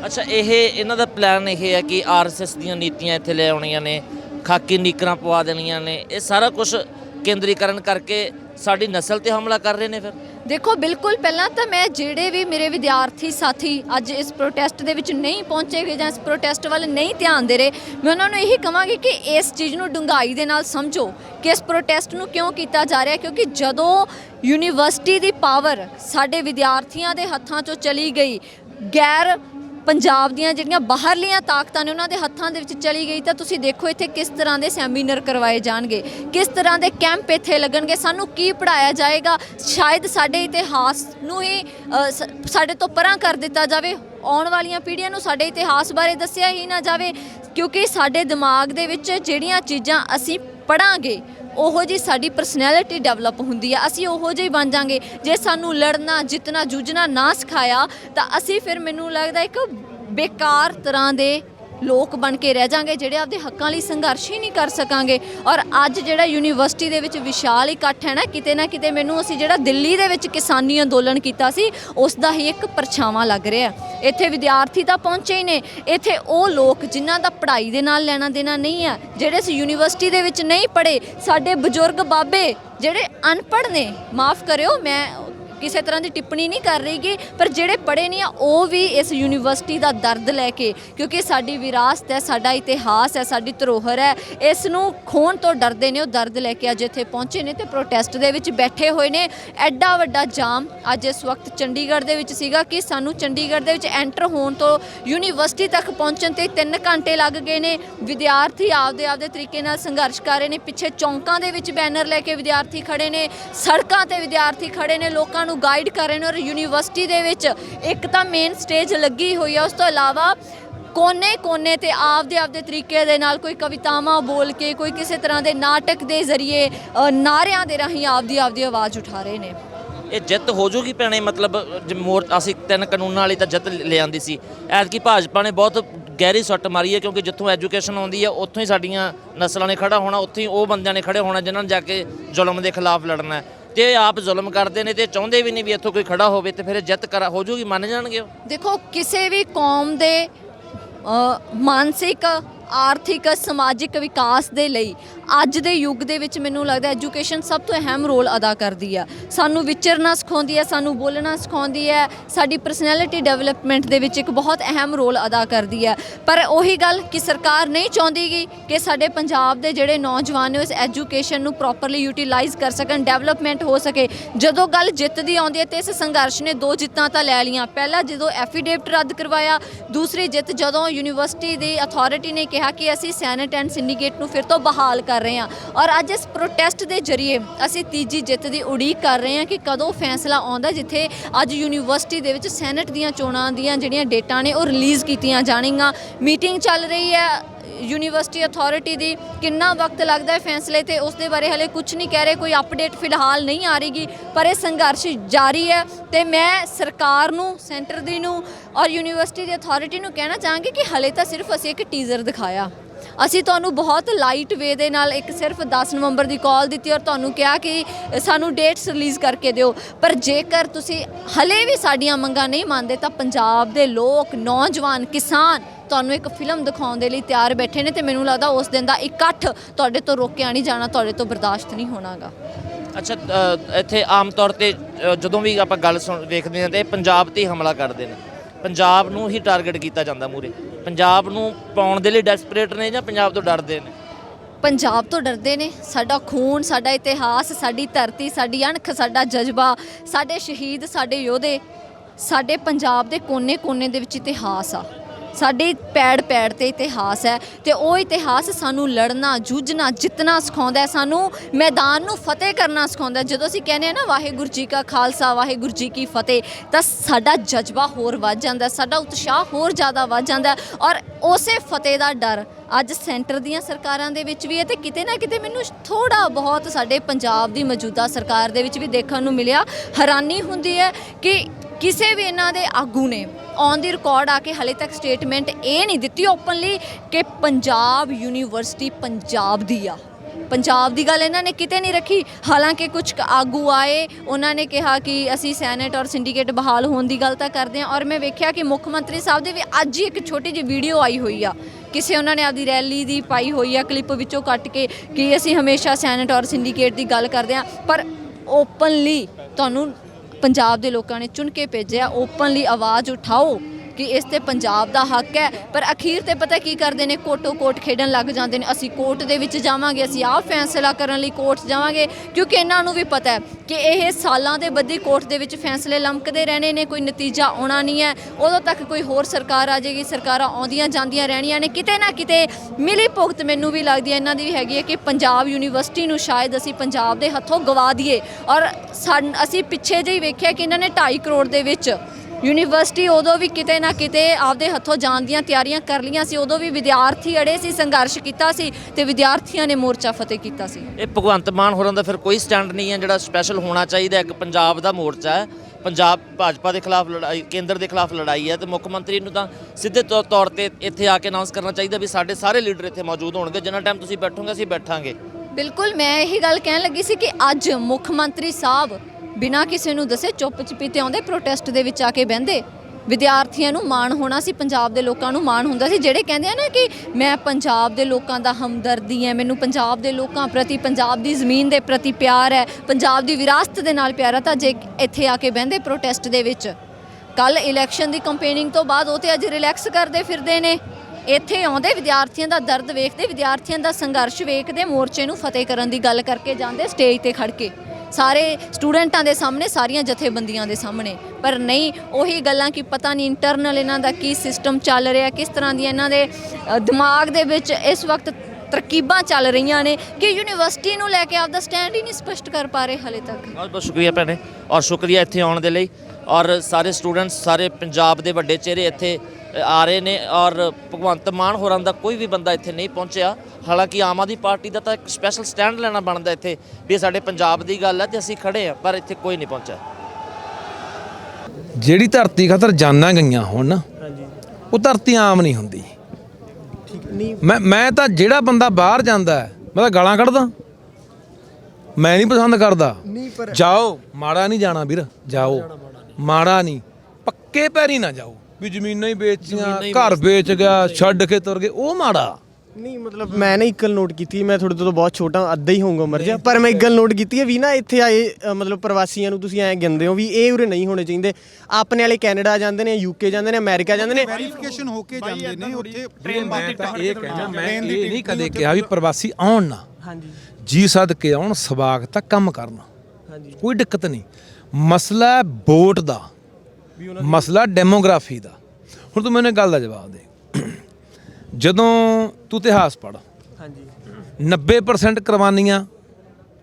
ਅੱਛਾ, ਇਹ, ਇਹਨਾਂ ਦਾ ਪਲਾਨ ਇਹ ਹੈ ਕਿ ਆਰਐਸਐਸ ਦੀਆਂ ਨੀਤੀਆਂ ਇੱਥੇ ਲੈ ਆਉਣੀਆਂ ਨੇ, ਖਾਕੀ ਨੀਕਰਾਂ ਪਵਾ ਦੇਣੀਆਂ ਨੇ, ਇਹ ਸਾਰਾ ਕੁਝ ਕੇਂਦਰੀਕਰਨ ਕਰਕੇ ਸਾਡੀ ਨਸਲ ਤੇ ਹਮਲਾ ਕਰ ਰਹੇ ਨੇ ਫਿਰ? ਦੇਖੋ, ਬਿਲਕੁਲ ਪਹਿਲਾਂ ਤਾਂ ਮੈਂ ਜਿਹੜੇ ਵੀ ਮੇਰੇ ਵਿਦਿਆਰਥੀ ਸਾਥੀ ਅੱਜ ਇਸ ਪ੍ਰੋਟੈਸਟ ਦੇ ਵਿੱਚ ਨਹੀਂ ਪਹੁੰਚੇਗੇ ਜਾਂ ਇਸ ਪ੍ਰੋਟੈਸਟ ਵੱਲ ਨਹੀਂ ਧਿਆਨ ਦੇ ਰਹੇ, ਮੈਂ ਉਹਨਾਂ ਨੂੰ ਇਹੀ ਕਹਾਂਗੀ ਕਿ ਇਸ ਚੀਜ਼ ਨੂੰ ਡੂੰਘਾਈ ਦੇ ਨਾਲ ਸਮਝੋ ਕਿ ਇਸ ਪ੍ਰੋਟੈਸਟ ਨੂੰ ਕਿਉਂ ਕੀਤਾ ਜਾ ਰਿਹਾ, ਕਿਉਂਕਿ ਜਦੋਂ ਯੂਨੀਵਰਸਿਟੀ ਦੀ ਪਾਵਰ ਸਾਡੇ ਵਿਦਿਆਰਥੀਆਂ ਦੇ ਹੱਥਾਂ 'ਚੋਂ ਚਲੀ ਗਈ, ਗੈਰ ਪੰਜਾਬ ਦੀਆਂ ਜਿਹੜੀਆਂ ਬਾਹਰਲੀਆਂ ਤਾਕਤਾਂ ਨੇ ਉਹਨਾਂ ਦੇ ਹੱਥਾਂ ਦੇ ਵਿੱਚ ਚਲੀ ਗਈ ਤਾਂ ਤੁਸੀਂ ਦੇਖੋ ਇੱਥੇ ਕਿਸ ਤਰ੍ਹਾਂ ਦੇ ਸੈਮੀਨਾਰ ਕਰਵਾਏ ਜਾਣਗੇ, ਕਿਸ ਤਰ੍ਹਾਂ ਦੇ ਕੈਂਪ ਇੱਥੇ ਲੱਗਣਗੇ, ਸਾਨੂੰ ਕੀ ਪੜਾਇਆ ਜਾਏਗਾ, ਸ਼ਾਇਦ ਸਾਡੇ ਇਤਿਹਾਸ ਨੂੰ ਹੀ ਸਾਡੇ ਤੋਂ ਪਰਾਂ ਕਰ ਦਿੱਤਾ ਜਾਵੇ, ਆਉਣ ਵਾਲੀਆਂ ਪੀੜ੍ਹੀਆਂ ਨੂੰ ਸਾਡੇ ਇਤਿਹਾਸ ਬਾਰੇ ਦੱਸਿਆ ਹੀ ਨਾ ਜਾਵੇ, ਕਿਉਂਕਿ ਸਾਡੇ ਦਿਮਾਗ ਦੇ ਵਿੱਚ ਜਿਹੜੀਆਂ ਚੀਜ਼ਾਂ ਅਸੀਂ ਪੜਾਂਗੇ ਉਹੋ ਜੀ ਸਾਡੀ ਪਰਸਨੈਲਿਟੀ ਡਿਵੈਲਪ ਹੁੰਦੀ ਹੈ ਅਸੀਂ ਉਹੋ ਜਿਹੇ ਬਣ ਜਾਾਂਗੇ। ਜੇ ਸਾਨੂੰ ਲੜਨਾ, ਜਿੱਤਣਾ, ਜੂਝਣਾ ਨਾ ਸਿਖਾਇਆ, ਤਾਂ ਅਸੀਂ ਫਿਰ ਮੈਨੂੰ ਲੱਗਦਾ ਇੱਕ ਬੇਕਾਰ ਤਰ੍ਹਾਂ ਦੇ ਲੋਕ ਬਣ ਕੇ ਰਹਿ ਜਾਾਂਗੇ ਜਿਹੜੇ ਆਪਦੇ ਹੱਕਾਂ ਲਈ ਸੰਘਰਸ਼ ਹੀ ਨਹੀਂ ਕਰ ਸਕਾਂਗੇ। ਔਰ ਅੱਜ ਜਿਹੜਾ ਯੂਨੀਵਰਸਿਟੀ ਦੇ ਵਿੱਚ ਵਿਸ਼ਾਲ ਇਕੱਠ ਹੈ ਨਾ, ਕਿਤੇ ਨਾ ਕਿਤੇ ਮੈਨੂੰ ਅਸੀਂ ਜਿਹੜਾ ਦਿੱਲੀ ਦੇ ਵਿੱਚ ਕਿਸਾਨੀ ਅੰਦੋਲਨ ਕੀਤਾ ਸੀ, ਉਸ ਦਾ ਹੀ ਇੱਕ ਪਰਛਾਵਾਂ ਲੱਗ ਰਿਹਾ ਇੱਥੇ ਵਿਦਿਆਰਥੀ ਤਾਂ ਪਹੁੰਚੇ ਹੀ ਨੇ। ਇੱਥੇ ਉਹ ਲੋਕ ਜਿਨ੍ਹਾਂ ਦਾ ਪੜ੍ਹਾਈ ਦੇ ਨਾਲ ਲੈਣਾ ਦੇਣਾ ਨਹੀਂ ਆ ਜਿਹੜੇ ਅਸੀਂ ਯੂਨੀਵਰਸਿਟੀ ਦੇ ਵਿੱਚ ਨਹੀਂ ਪੜ੍ਹੇ, ਸਾਡੇ ਬਜ਼ੁਰਗ ਬਾਬੇ, ਜਿਹੜੇ ਅਨਪੜ੍ਹ ਨੇ, ਮਾਫ ਕਰਿਓ, ਮੈਂ ਕਿਸੇ ਤਰ੍ਹਾਂ ਦੀ ਟਿੱਪਣੀ ਨਹੀਂ ਕਰ ਰਹੀਗੀ ਪਰ ਜਿਹੜੇ ਪੜ੍ਹੇ ਨਹੀਂ ਆ, ਉਹ ਵੀ ਇਸ ਯੂਨੀਵਰਸਿਟੀ ਦਾ ਦਰਦ ਲੈ ਕੇ, ਕਿਉਂਕਿ ਸਾਡੀ ਵਿਰਾਸਤ ਹੈ, ਸਾਡਾ ਇਤਿਹਾਸ ਹੈ, ਸਾਡੀ ਧਰੋਹਰ ਹੈ, ਇਸ ਨੂੰ ਖੋਣ ਤੋਂ ਡਰਦੇ ਨੇ, ਉਹ ਦਰਦ ਲੈ ਕੇ ਅੱਜ ਇੱਥੇ ਪਹੁੰਚੇ ਨੇ ਤੇ ਪ੍ਰੋਟੈਸਟ ਦੇ ਵਿੱਚ ਬੈਠੇ ਹੋਏ ਨੇ। ਐਡਾ ਵੱਡਾ ਜਾਮ ਅੱਜ ਇਸ ਵਕਤ ਚੰਡੀਗੜ੍ਹ ਦੇ ਵਿੱਚ ਸੀਗਾ ਕਿ ਸਾਨੂੰ ਚੰਡੀਗੜ੍ਹ ਦੇ ਵਿੱਚ ਐਂਟਰ ਹੋਣ ਤੋਂ ਯੂਨੀਵਰਸਿਟੀ ਤੱਕ ਪਹੁੰਚਣ ਤੇ 3 ਘੰਟੇ ਲੱਗ ਗਏ ਨੇ। ਵਿਦਿਆਰਥੀ ਆਪਦੇ ਆਪਦੇ ਤਰੀਕੇ ਨਾਲ ਸੰਘਰਸ਼ ਕਰ ਰਹੇ ਨੇ, ਪਿੱਛੇ ਚੌਂਕਾਂ ਦੇ ਵਿੱਚ ਬੈਨਰ ਲੈ ਕੇ ਵਿਦਿਆਰਥੀ ਖੜੇ ਨੇ, ਸੜਕਾਂ ਤੇ ਵਿਦਿਆਰਥੀ ਖੜੇ ਨੇ, ਲੋਕਾਂ ਨੂੰ ਗਾਈਡ ਕਰਨ ਔਰ ਯੂਨੀਵਰਸਿਟੀ ਦੇ ਵਿੱਚ ਇੱਕ ਤਾਂ ਮੇਨ ਸਟੇਜ ਲੱਗੀ ਹੋਈ ਹੈ ਉਸ ਤੋਂ ਇਲਾਵਾ ਕੋਨੇ ਕੋਨੇ ਤੇ ਆਪਦੇ ਆਪਦੇ ਤਰੀਕੇ ਦੇ ਨਾਲ ਕੋਈ ਕਵਿਤਾਵਾਂ ਬੋਲ ਕੇ ਕੋਈ ਕਿਸੇ ਤਰ੍ਹਾਂ ਦੇ ਨਾਟਕ ਦੇ ਜ਼ਰੀਏ ਅ, ਨਾਅਰਿਆਂ ਦੇ ਰਾਹੀਂ ਆਪਦੀ ਆਪਦੀ ਆਵਾਜ਼ ਉਠਾ ਰਹੇ ਨੇ। ਇਹ ਜਿੱਤ ਹੋ ਜੂਗੀ ਭੈਣੇ ਮਤਲਬ ਜੇ ਮੋਰ ਅਸੀਂ ਤਿੰਨ ਕਾਨੂੰਨਾਂ ਵਾਲੀ ਤਾਂ ਜਿੱਤ ਲਿਆਂਦੀ ਸੀ। ਐਤਕੀ ਭਾਜਪਾ ਨੇ ਬਹੁਤ ਗਹਿਰੀ ਸੱਟ ਮਾਰੀ ਹੈ ਕਿਉਂਕਿ ਜਿੱਥੋਂ ਐਜੂਕੇਸ਼ਨ ਆਉਂਦੀ ਹੈ ਉੱਥੋਂ ਹੀ ਸਾਡੀਆਂ ਨਸਲਾਂ ਨੇ ਖੜਾ ਹੋਣਾ ਉੱਥੇ ਹੀ ਉਹ ਬੰਦਿਆਂ ਨੇ ਖੜੇ ਹੋਣਾ ਜਿਨ੍ਹਾਂ ਨੇ ਜਾ ਕੇ ਜ਼ੁਲਮ ਦੇ ਖਿਲਾਫ ਲੜਨਾ ਹੈ। ਤੇ ਆਪ ਜ਼ੁਲਮ ਕਰਦੇ ਨੇ ਤੇ ਚਾਹੁੰਦੇ ਵੀ ਨਹੀਂ ਵੀ ਇੱਥੋਂ ਕੋਈ ਖੜਾ ਹੋਵੇ ਤੇ ਫਿਰ ਜਿੱਤ ਕਰਾ ਹੋ ਜੂਗੀ ਮੰਨ ਜਾਣਗੇ ਉਹ? ਦੇਖੋ ਕਿਸੇ ਵੀ ਕੌਮ ਦੇ ਅ, ਮਾਨਸਿਕ ਆਰਥਿਕ, ਸਮਾਜਿਕ ਵਿਕਾਸ ਦੇ ਲਈ ਅੱਜ ਦੇ ਯੁੱਗ ਦੇ ਵਿੱਚ ਮੈਨੂੰ ਲੱਗਦਾ ਐਜੂਕੇਸ਼ਨ ਸਭ ਤੋਂ ਅਹਿਮ ਰੋਲ ਅਦਾ ਕਰਦੀ ਆ। ਸਾਨੂੰ ਵਿਚਰਨਾ ਸਿਖਾਉਂਦੀ ਹੈ ਸਾਨੂੰ ਬੋਲਣਾ ਸਿਖਾਉਂਦੀ ਹੈ ਸਾਡੀ ਪਰਸਨੈਲਿਟੀ ਡਿਵੈਲਪਮੈਂਟ ਦੇ ਵਿੱਚ ਇੱਕ ਬਹੁਤ ਅਹਿਮ ਰੋਲ ਅਦਾ ਕਰਦੀ ਹੈ ਪਰ ਉਹੀ ਗੱਲ ਕਿ ਸਰਕਾਰ ਨਹੀਂ ਚਾਹੁੰਦੀਗੀ ਕਿ ਸਾਡੇ ਪੰਜਾਬ ਦੇ ਜਿਹੜੇ ਨੌਜਵਾਨ ਨੇ ਉਸ ਐਜੂਕੇਸ਼ਨ ਨੂੰ ਪ੍ਰੋਪਰਲੀ ਯੂਟਿਲਾਈਜ਼ ਕਰ ਸਕਣ ਡਿਵੈਲਪਮੈਂਟ ਹੋ ਸਕੇ। ਜਦੋਂ ਗੱਲ ਜਿੱਤ ਦੀ ਆਉਂਦੀ ਹੈ ਤੇ ਇਸ ਸੰਘਰਸ਼ ਨੇ ਦੋ ਜਿੱਤਾਂ ਤਾਂ ਲੈ ਲਈਆਂ। ਪਹਿਲਾ ਜਦੋਂ ਐਫੀਡੇਵਿਟ ਰੱਦ ਕਰਵਾਇਆ, ਦੂਸਰੀ ਜਿੱਤ ਜਦੋਂ ਯੂਨੀਵਰਸਿਟੀ ਦੀ ਅਥਾਰਟੀ ਨੇ ਕਿਹਾ ਕਿਹਾ ਕਿ ਅਸੀਂ ਸੈਨੇਟ ਐਂਡ ਸਿੰਡੀਕੇਟ ਨੂੰ ਫਿਰ ਤੋਂ ਬਹਾਲ ਕਰ ਰਹੇ ਹਾਂ। ਔਰ ਅੱਜ ਇਸ ਪ੍ਰੋਟੈਸਟ ਦੇ ਜ਼ਰੀਏ ਅਸੀਂ ਤੀਜੀ ਜਿੱਤ ਦੀ ਉਡੀਕ ਕਰ ਰਹੇ ਹਾਂ ਕਿ ਕਦੋਂ ਫੈਸਲਾ ਆਉਂਦਾ ਜਿੱਥੇ ਅੱਜ ਯੂਨੀਵਰਸਿਟੀ ਦੇ ਵਿੱਚ ਸੈਨੇਟ ਦੀਆਂ ਚੋਣਾਂ ਦੀਆਂ ਜਿਹੜੀਆਂ ਡੇਟਾਂ ਨੇ ਉਹ ਰਿਲੀਜ਼ ਕੀਤੀਆਂ ਜਾਣਗੀਆਂ। ਮੀਟਿੰਗ ਚੱਲ ਰਹੀ ਹੈ ਯੂਨੀਵਰਸਿਟੀ ਅਥਾਰਟੀ ਦੀ ਕਿੰਨਾ ਵਕਤ ਲੱਗਦਾ ਹੈ ਫੈਸਲੇ ਤੇ ਉਸ ਦੇ ਬਾਰੇ ਹਲੇ ਕੁਝ ਨਹੀਂ ਕਹਿ ਰਹੇ, ਕੋਈ ਅਪਡੇਟ ਫਿਲਹਾਲ ਨਹੀਂ ਆ ਰਹੀਗੀ ਪਰ ਇਹ ਸੰਘਰਸ਼ ਜਾਰੀ ਹੈ ਤੇ ਮੈਂ ਸਰਕਾਰ ਨੂੰ, ਸੈਂਟਰ ਦੀ ਨੂੰ ਔਰ ਯੂਨੀਵਰਸਿਟੀ ਦੀ ਅਥਾਰਟੀ ਨੂੰ ਕਹਿਣਾ ਚਾਹਾਂਗੀ ਕਿ ਹਲੇ ਤਾਂ ਸਿਰਫ ਅਸੀਂ ਇੱਕ ਟੀਜ਼ਰ ਦਿਖਾਇਆ। ਅਸੀਂ ਤੁਹਾਨੂੰ ਬਹੁਤ ਲਾਈਟ ਵੇ ਦੇ ਨਾਲ ਇੱਕ ਸਿਰਫ 10 ਨਵੰਬਰ ਦੀ ਕਾਲ ਦਿੱਤੀ ਔਰ ਤੁਹਾਨੂੰ ਕਿਹਾ ਕਿ ਸਾਨੂੰ ਡੇਟਸ ਰਿਲੀਜ਼ ਕਰਕੇ ਦਿਓ। ਪਰ ਜੇਕਰ ਤੁਸੀਂ ਹਲੇ ਵੀ ਸਾਡੀਆਂ ਮੰਗਾਂ ਨਹੀਂ ਮੰਨਦੇ, ਤਾਂ ਪੰਜਾਬ ਦੇ ਲੋਕ, ਨੌਜਵਾਨ, ਕਿਸਾਨ ਤੁਹਾਨੂੰ ਇੱਕ ਫਿਲਮ ਦਿਖਾਉਣ ਦੇ ਲਈ ਤਿਆਰ ਬੈਠੇ ਨੇ ਤੇ ਮੈਨੂੰ ਲੱਗਦਾ ਉਸ ਦਿਨ ਦਾ ਇਕੱਠ ਤੁਹਾਡੇ ਤੋਂ ਰੋਕਿਆ ਨਹੀਂ ਜਾਣਾ, ਤੁਹਾਡੇ ਤੋਂ ਬਰਦਾਸ਼ਤ ਨਹੀਂ ਹੋਣਾਗਾ। ਅੱਛਾ ਇੱਥੇ ਆਮ ਤੌਰ ਤੇ ਜਦੋਂ ਵੀ ਆਪਾਂ ਗੱਲ ਸੁਣ, ਵੇਖਦੇ ਹਾਂ ਤੇ ਪੰਜਾਬ ਤੇ ਹਮਲਾ ਕਰਦੇ ਨੇ। ਪੰਜਾਬ ਨੂੰ ਹੀ ਟਾਰਗੇਟ ਕੀਤਾ ਜਾਂਦਾ ਮੂਰੇ। ਪੰਜਾਬ ਨੂੰ ਪਾਉਣ ਦੇ ਲਈ ਡੈਸਪਰੇਟ ਨੇ ਜਾਂ ਪੰਜਾਬ ਤੋਂ ਡਰਦੇ ਨੇ? ਪੰਜਾਬ ਤੋਂ ਡਰਦੇ ਨੇ। ਸਾਡਾ ਖੂਨ, ਸਾਡਾ ਇਤਿਹਾਸ, ਸਾਡੀ ਧਰਤੀ, ਸਾਡੀ ਅਣਖ, ਸਾਡਾ ਜਜ਼ਬਾ, ਸਾਡੇ ਸ਼ਹੀਦ, ਸਾਡੇ ਯੋਧੇ, ਸਾਡੇ ਪੰਜਾਬ ਦੇ ਕੋਨੇ-ਕੋਨੇ ਦੇ ਵਿੱਚ ਇਤਿਹਾਸ ਆ। ਸਾਡੇ ਪੈੜ ਪੈੜ ਤੇ ਇਤਿਹਾਸ ਹੈ ਤੇ ਉਹ ਇਤਿਹਾਸ ਸਾਨੂੰ ਲੜਨਾ ਜੂਝਣਾ ਜਿੱਤਣਾ ਸਿਖਾਉਂਦਾ ਹੈ ਸਾਨੂੰ ਮੈਦਾਨ ਨੂੰ ਫਤਿਹ ਕਰਨਾ ਸਿਖਾਉਂਦਾ ਹੈ। ਜਦੋਂ ਅਸੀਂ ਕਹਿੰਦੇ ਆ ਨਾ ਵਾਹਿਗੁਰੂ ਜੀ ਕਾ ਖਾਲਸਾ ਵਾਹਿਗੁਰੂ ਜੀ ਕੀ ਫਤਿਹ ਤਾਂ ਸਾਡਾ ਜਜ਼ਬਾ ਹੋਰ ਵੱਧ ਜਾਂਦਾ ਹੈ, ਸਾਡਾ ਉਤਸ਼ਾਹ ਹੋਰ ਜ਼ਿਆਦਾ ਵੱਧ ਜਾਂਦਾ ਹੈ ਔਰ ਉਸੇ ਫਤਿਹ ਦਾ ਡਰ ਅੱਜ ਸੈਂਟਰ ਦੀਆਂ ਸਰਕਾਰਾਂ ਦੇ ਵਿੱਚ ਵੀ ਹੈ ਤੇ ਕਿਤੇ ਨਾ ਕਿਤੇ ਮੈਨੂੰ ਥੋੜਾ ਬਹੁਤ ਸਾਡੇ ਪੰਜਾਬ ਦੀ ਮੌਜੂਦਾ ਸਰਕਾਰ ਦੇ ਵਿੱਚ ਵੀ ਦੇਖਣ ਨੂੰ ਮਿਲਿਆ ਹੈਰਾਨੀ ਹੁੰਦੀ ਹੈ ਕਿ ਕਿਸੇ ਵੀ ਇਹਨਾਂ ਦੇ ਆਗੂ ਨੇ ਔਨ ਦੀ ਰਿਕਾਰਡ ਆ ਕੇ ਹਲੇ ਤੱਕ ਸਟੇਟਮੈਂਟ ਇਹ ਨਹੀਂ ਦਿੱਤੀ ਓਪਨਲੀ ਕਿ ਪੰਜਾਬ ਯੂਨੀਵਰਸਿਟੀ ਪੰਜਾਬ ਦੀ ਆ। ਪੰਜਾਬ ਦੀ ਗੱਲ ਇਹਨਾਂ ਨੇ ਕਿਤੇ ਨਹੀਂ ਰੱਖੀ। ਹਾਲਾਂਕਿ ਕੁਝ ਆਗੂ ਆਏ, ਉਹਨਾਂ ਨੇ ਕਿਹਾ ਕਿ ਅਸੀਂ ਸੈਨੇਟ ਔਰ ਸਿੰਡੀਕੇਟ ਬਹਾਲ ਹੋਣ ਦੀ ਗੱਲ ਤਾਂ ਕਰਦੇ ਹਾਂ ਔਰ ਮੈਂ ਵੇਖਿਆ ਕਿ ਮੁੱਖ ਮੰਤਰੀ ਸਾਹਿਬ ਦੀ ਵੀ ਅੱਜ ਹੀ ਇੱਕ ਛੋਟੀ ਜਿਹੀ ਵੀਡੀਓ ਆਈ ਹੋਈ ਆ। ਕਿਸੇ ਉਹਨਾਂ ਨੇ ਆਪਦੀ ਰੈਲੀ ਦੀ ਪਾਈ ਹੋਈ ਆ ਕਲਿੱਪ ਵਿੱਚੋਂ ਕੱਟ ਕੇ ਕਿ ਅਸੀਂ ਹਮੇਸ਼ਾ ਸੈਨੇਟ ਔਰ ਸਿੰਡੀਕੇਟ ਦੀ ਗੱਲ ਕਰਦੇ ਹਾਂ। ਪਰ ਓਪਨਲੀ ਤੁਹਾਨੂੰ ਪੰਜਾਬ ਦੇ ਲੋਕਾਂ ਨੇ ਚੁਣ ਕੇ ਭੇਜਿਆ ਓਪਨਲੀ ਆਵਾਜ਼ ਉਠਾਓ। ਕਿ ਇਸ ਤੇ ਪੰਜਾਬ ਦਾ ਹੱਕ ਹੈ। ਪਰ ਅਖੀਰ ਤੇ ਪਤਾ ਕੀ ਕਰਦੇ ਨੇ? ਕੋਟੋ ਕੋਟ ਖੇਡਣ ਲੱਗ ਜਾਂਦੇ ਨੇ। ਅਸੀਂ ਕੋਰਟ ਦੇ ਵਿੱਚ ਜਾਵਾਂਗੇ, ਅਸੀਂ ਆਪ ਫੈਸਲਾ ਕਰਨ ਲਈ ਕੋਰਟ ਜਾਵਾਂਗੇ। ਕਿਉਂਕਿ ਇਹਨਾਂ ਨੂੰ ਵੀ ਪਤਾ ਹੈ ਕਿ ਇਹ ਸਾਲਾਂ ਦੇ ਬੱਧੀ ਕੋਰਟ ਦੇ ਵਿੱਚ ਫੈਸਲੇ ਲੰਮਕਦੇ ਰਹਿਣੇ ਨੇ, ਕੋਈ ਨਤੀਜਾ ਆਉਣਾ ਨਹੀਂ ਹੈ। ਉਦੋਂ ਤੱਕ ਕੋਈ ਹੋਰ ਸਰਕਾਰ ਆ ਜਾਏਗੀ, ਸਰਕਾਰਾਂ ਆਉਂਦੀਆਂ ਜਾਂਦੀਆਂ ਰਹਿਣੀਆਂ ਨੇ। ਕਿਤੇ ਨਾ ਕਿਤੇ ਮਿਲੀ ਭੁਗਤ ਮੈਨੂੰ ਵੀ ਲੱਗਦੀ ਹੈ, ਇਹਨਾਂ ਦੀ ਵੀ ਹੈਗੀ ਹੈ ਕਿ ਪੰਜਾਬ ਯੂਨੀਵਰਸਿਟੀ ਨੂੰ ਸ਼ਾਇਦ ਅਸੀਂ ਪੰਜਾਬ ਦੇ ਹੱਥੋਂ ਗਵਾ ਦਈਏ। ਔਰ ਸਾਨ- ਅਸੀਂ ਪਿੱਛੇ ਜਿਹੀ ਵੇਖਿਆ ਕਿ ਇਹਨਾਂ ਨੇ 2.5 ਕਰੋੜ ਦੇ ਵਿੱਚ ਯੂਨੀਵਰਸਿਟੀ ਉਦੋਂ ਵੀ ਕਿਤੇ ਨਾ ਕਿਤੇ ਆਪਦੇ ਹੱਥੋਂ ਜਾਣ ਦੀਆਂ ਤਿਆਰੀਆਂ ਕਰ ਲਈਆਂ ਸੀ। ਉਦੋਂ ਵੀ ਵਿਦਿਆਰਥੀ ਅੜੇ ਸੀ ਸੰਘਰਸ਼ ਕੀਤਾ ਸੀ ਤੇ ਵਿਦਿਆਰਥੀਆਂ ਨੇ ਮੋਰਚਾ ਫਤਿਹ ਕੀਤਾ ਸੀ। ਇਹ ਭਗਵੰਤ ਮਾਨ ਹੋਰਾਂ ਦਾ ਫਿਰ ਕੋਈ ਸਟੈਂਡ ਨਹੀਂ ਹੈ ਜਿਹੜਾ ਸਪੈਸ਼ਲ ਹੋਣਾ ਚਾਹੀਦਾ ਇੱਕ ਪੰਜਾਬ ਦਾ ਮੋਰਚਾ ਹੈ। ਪੰਜਾਬ ਭਾਜਪਾ ਦੇ ਖਿਲਾਫ ਲੜਾਈ ਕੇਂਦਰ ਦੇ ਖਿਲਾਫ ਲੜਾਈ ਹੈ ਤੇ ਮੁੱਖ ਮੰਤਰੀ ਨੂੰ ਤਾਂ ਸਿੱਧੇ ਤੌਰ- ਤੌਰ ਤੇ ਇੱਥੇ ਆ ਕੇ ਅਨਾਉਂਸ ਕਰਨਾ ਚਾਹੀਦਾ ਵੀ ਸਾਡੇ ਸਾਰੇ ਲੀਡਰ ਇੱਥੇ ਮੌਜੂਦ ਹੋਣਗੇ। ਜਿੰਨਾ ਟਾਈਮ ਤੁਸੀਂ ਬੈਠੋਗੇ ਅਸੀਂ ਬੈਠਾਂਗੇ। ਬਿਲਕੁਲ ਮੈਂ ਇਹੀ ਗੱਲ ਕਹਿਣ ਲੱਗੀ ਸੀ ਕਿ ਅੱਜ ਮੁੱਖ ਮੰਤਰੀ ਸਾਹਿਬ ਬਿਨਾਂ ਕਿਸੇ ਨੂੰ ਦੱਸੇ ਚੁੱਪ ਚਪੀਤੇ ਆਉਂਦੇ ਪ੍ਰੋਟੈਸਟ ਦੇ ਵਿੱਚ ਆ ਕੇ ਬਹਿੰਦੇ। ਵਿਦਿਆਰਥੀਆਂ ਨੂੰ ਮਾਣ ਹੋਣਾ ਸੀ, ਪੰਜਾਬ ਦੇ ਲੋਕਾਂ ਨੂੰ ਮਾਣ ਹੁੰਦਾ ਸੀ, ਜਿਹੜੇ ਕਹਿੰਦੇ ਆ ਨਾ ਕਿ ਮੈਂ ਪੰਜਾਬ ਦੇ ਲੋਕਾਂ ਦਾ ਹਮਦਰਦੀ ਹੈ ਮੈਨੂੰ ਪੰਜਾਬ ਦੇ ਲੋਕਾਂ ਪ੍ਰਤੀ, ਪੰਜਾਬ ਦੀ ਜ਼ਮੀਨ ਦੇ ਪ੍ਰਤੀ ਪਿਆਰ ਹੈ ਪੰਜਾਬ ਦੀ ਵਿਰਾਸਤ ਦੇ ਨਾਲ ਪਿਆਰ ਹੈ ਤਾਂ ਜੇ ਇੱਥੇ ਆ ਕੇ ਬਹਿੰਦੇ ਪ੍ਰੋਟੈਸਟ ਦੇ ਵਿੱਚ। ਕੱਲ ਇਲੈਕਸ਼ਨ ਦੀ ਕੰਪੇਨਿੰਗ ਤੋਂ ਬਾਅਦ ਉਹ ਤੇ ਅੱਜ ਰਿਲੈਕਸ ਕਰਦੇ ਫਿਰਦੇ ਨੇ। ਇੱਥੇ ਆਉਂਦੇ, ਵਿਦਿਆਰਥੀਆਂ ਦਾ ਦਰਦ ਵੇਖਦੇ, ਵਿਦਿਆਰਥੀਆਂ ਦਾ ਸੰਘਰਸ਼ ਵੇਖਦੇ, ਮੋਰਚੇ ਨੂੰ ਫਤਿਹ ਕਰਨ ਦੀ ਗੱਲ ਕਰਕੇ ਜਾਂਦੇ ਸਟੇਜ ਤੇ ਖੜ ਕੇ। ਸਾਰੇ ਸਟੂਡੈਂਟਾਂ ਦੇ ਸਾਹਮਣੇ ਸਾਰੀਆਂ ਜਥੇਬੰਦੀਆਂ ਦੇ ਸਾਹਮਣੇ। ਪਰ ਨਹੀਂ ਉਹੀ ਗੱਲਾਂ ਕਿ ਪਤਾ ਨਹੀਂ ਇੰਟਰਨਲ ਇਹਨਾਂ ਦਾ ਕੀ ਸਿਸਟਮ ਚੱਲ ਰਿਹਾ ਕਿਸ ਤਰ੍ਹਾਂ ਦੀਆਂ ਇਹਨਾਂ ਦੇ ਅ, ਦਿਮਾਗ ਦੇ ਵਿੱਚ ਇਸ ਵਕਤ ਤਰਕੀਬਾਂ ਚੱਲ ਰਹੀਆਂ ਨੇ ਕਿ ਯੂਨੀਵਰਸਿਟੀ ਨੂੰ ਲੈ ਕੇ ਆਪਦਾ ਸਟੈਂਡ ਹੀ ਨਹੀਂ ਸਪਸ਼ਟ ਕਰ ਪਾ ਰਹੇ ਹਲੇ ਤੱਕ। ਬਹੁਤ ਬਹੁਤ ਸ਼ੁਕਰੀਆ ਭੈਣੇ ਔਰ ਸ਼ੁਕਰੀਆ ਇੱਥੇ ਆਉਣ ਦੇ ਲਈ ਔਰ ਸਾਰੇ ਸਟੂਡੈਂਟਸ ਸਾਰੇ ਪੰਜਾਬ ਦੇ ਵੱਡੇ ਚਿਹਰੇ ਇੱਥੇ ਆ ਰਹੇ ਨੇ ਔਰ ਭਗਵੰਤ ਮਾਨ ਹੋਰਾਂ ਦਾ ਕੋਈ ਵੀ ਬੰਦਾ ਇੱਥੇ ਨਹੀਂ ਪਹੁੰਚਿਆ। ਹਾਲਾਂਕਿ ਆਮ ਆਦਮੀ ਪਾਰਟੀ ਦਾ ਤਾਂ ਇੱਕ ਸਪੈਸ਼ਲ ਸਟੈਂਡ ਲੈਣਾ ਬਣਦਾ ਇੱਥੇ ਵੀ ਸਾਡੇ ਪੰਜਾਬ ਦੀ ਗੱਲ ਹੈ ਤੇ ਅਸੀਂ ਖੜੇ ਆ ਪਰ ਇੱਥੇ ਕੋਈ ਨਹੀਂ ਪਹੁੰਚਿਆ। ਜਿਹੜੀ ਧਰਤੀ ਖਾਤਰ ਜਾਨਾਂ ਗਈਆਂ ਹੁਣ ਨਾ ਉਹ ਧਰਤੀ ਆਮ ਨਹੀਂ ਹੁੰਦੀ। ਮੈਂ ਮੈਂ ਤਾਂ ਜਿਹੜਾ ਬੰਦਾ ਬਾਹਰ ਜਾਂਦਾ ਹੈ, ਮੈਂ ਤਾਂ ਗਾਲਾਂ ਕੱਢਦਾ। ਮੈਂ ਨਹੀਂ ਪਸੰਦ ਕਰਦਾ। ਜਾਓ ਮਾੜਾ ਨਹੀਂ ਜਾਣਾ ਵੀਰ ਜਾਓ। ਮਾੜਾ ਨਹੀਂ। ਪੱਕੇ ਪੈਰੀ ਨਾ ਜਾਓ। ਵੀ ਜ਼ਮੀਨਾਂ ਹੀ ਵੇਚੀਆਂ ਘਰ ਵੇਚ ਗਿਆ ਛੱਡ ਕੇ ਤੁਰ ਗਏ ਉਹ ਮਾੜਾ। ਨਹੀਂ ਮਤਲਬ ਮੈਂ ਨਾ ਇੱਕ ਗੱਲ ਨੋਟ ਕੀਤੀ ਮੈਂ ਤੁਹਾਡੇ ਤੋਂ ਬਹੁਤ ਛੋਟਾ ਅੱਧਾ ਹੀ ਹੋਊਗਾ ਉਮਰ 'ਚ ਪਰ ਮੈਂ ਇੱਕ ਗੱਲ ਨੋਟ ਕੀਤੀ ਹੈ ਵੀ ਨਾ ਇੱਥੇ ਆਏ ਅ, ਮਤਲਬ ਪ੍ਰਵਾਸੀਆਂ ਨੂੰ ਤੁਸੀਂ ਐਂ ਗਿਣਦੇ ਹੋ ਵੀ ਇਹ ਉਰੇ ਨਹੀਂ ਹੋਣੇ ਚਾਹੀਦੇ। ਆਪਣੇ ਵਾਲੇ ਕੈਨੇਡਾ ਜਾਂਦੇ ਨੇ ਯੂਕੇ ਜਾਂਦੇ ਨੇ ਅਮਰੀਕਾ ਜਾਂਦੇ ਨੇ। ਵੈਰੀਫਿਕੇਸ਼ਨ ਹੋ ਕੇ ਜਾਂਦੇ ਨੇ ਉੱਥੇ ਮੈਂ ਤਾਂ ਇਹ ਕਹਿਣਾ ਮੈਂ ਇਹ ਨਹੀਂ ਕਦੇ ਕਿਹਾ ਵੀ ਪ੍ਰਵਾਸੀ ਆਉਣ ਨਾ। ਹਾਂਜੀ। ਜੀ ਸਦਕੇ ਆਉਣ ਸਵਾਗਤ ਤਾਂ ਕੰਮ ਕਰਨਾ। ਹਾਂਜੀ। ਕੋਈ ਦਿੱਕਤ ਨਹੀਂ। ਮਸਲਾ ਹੈ ਵੋਟ ਦਾ। ਮਸਲਾ ਡੈਮੋਗ੍ਰਾਫੀ ਦਾ। ਹੁਣ ਤੂੰ ਮੈਨੂੰ ਇੱਕ ਗੱਲ ਦਾ ਜਵਾਬ ਦੇ। ਜਦੋਂ ਤੂੰ ਇਤਿਹਾਸ ਪੜ੍ਹ ਹਾਂਜੀ। 90% ਕੁਰਬਾਨੀਆਂ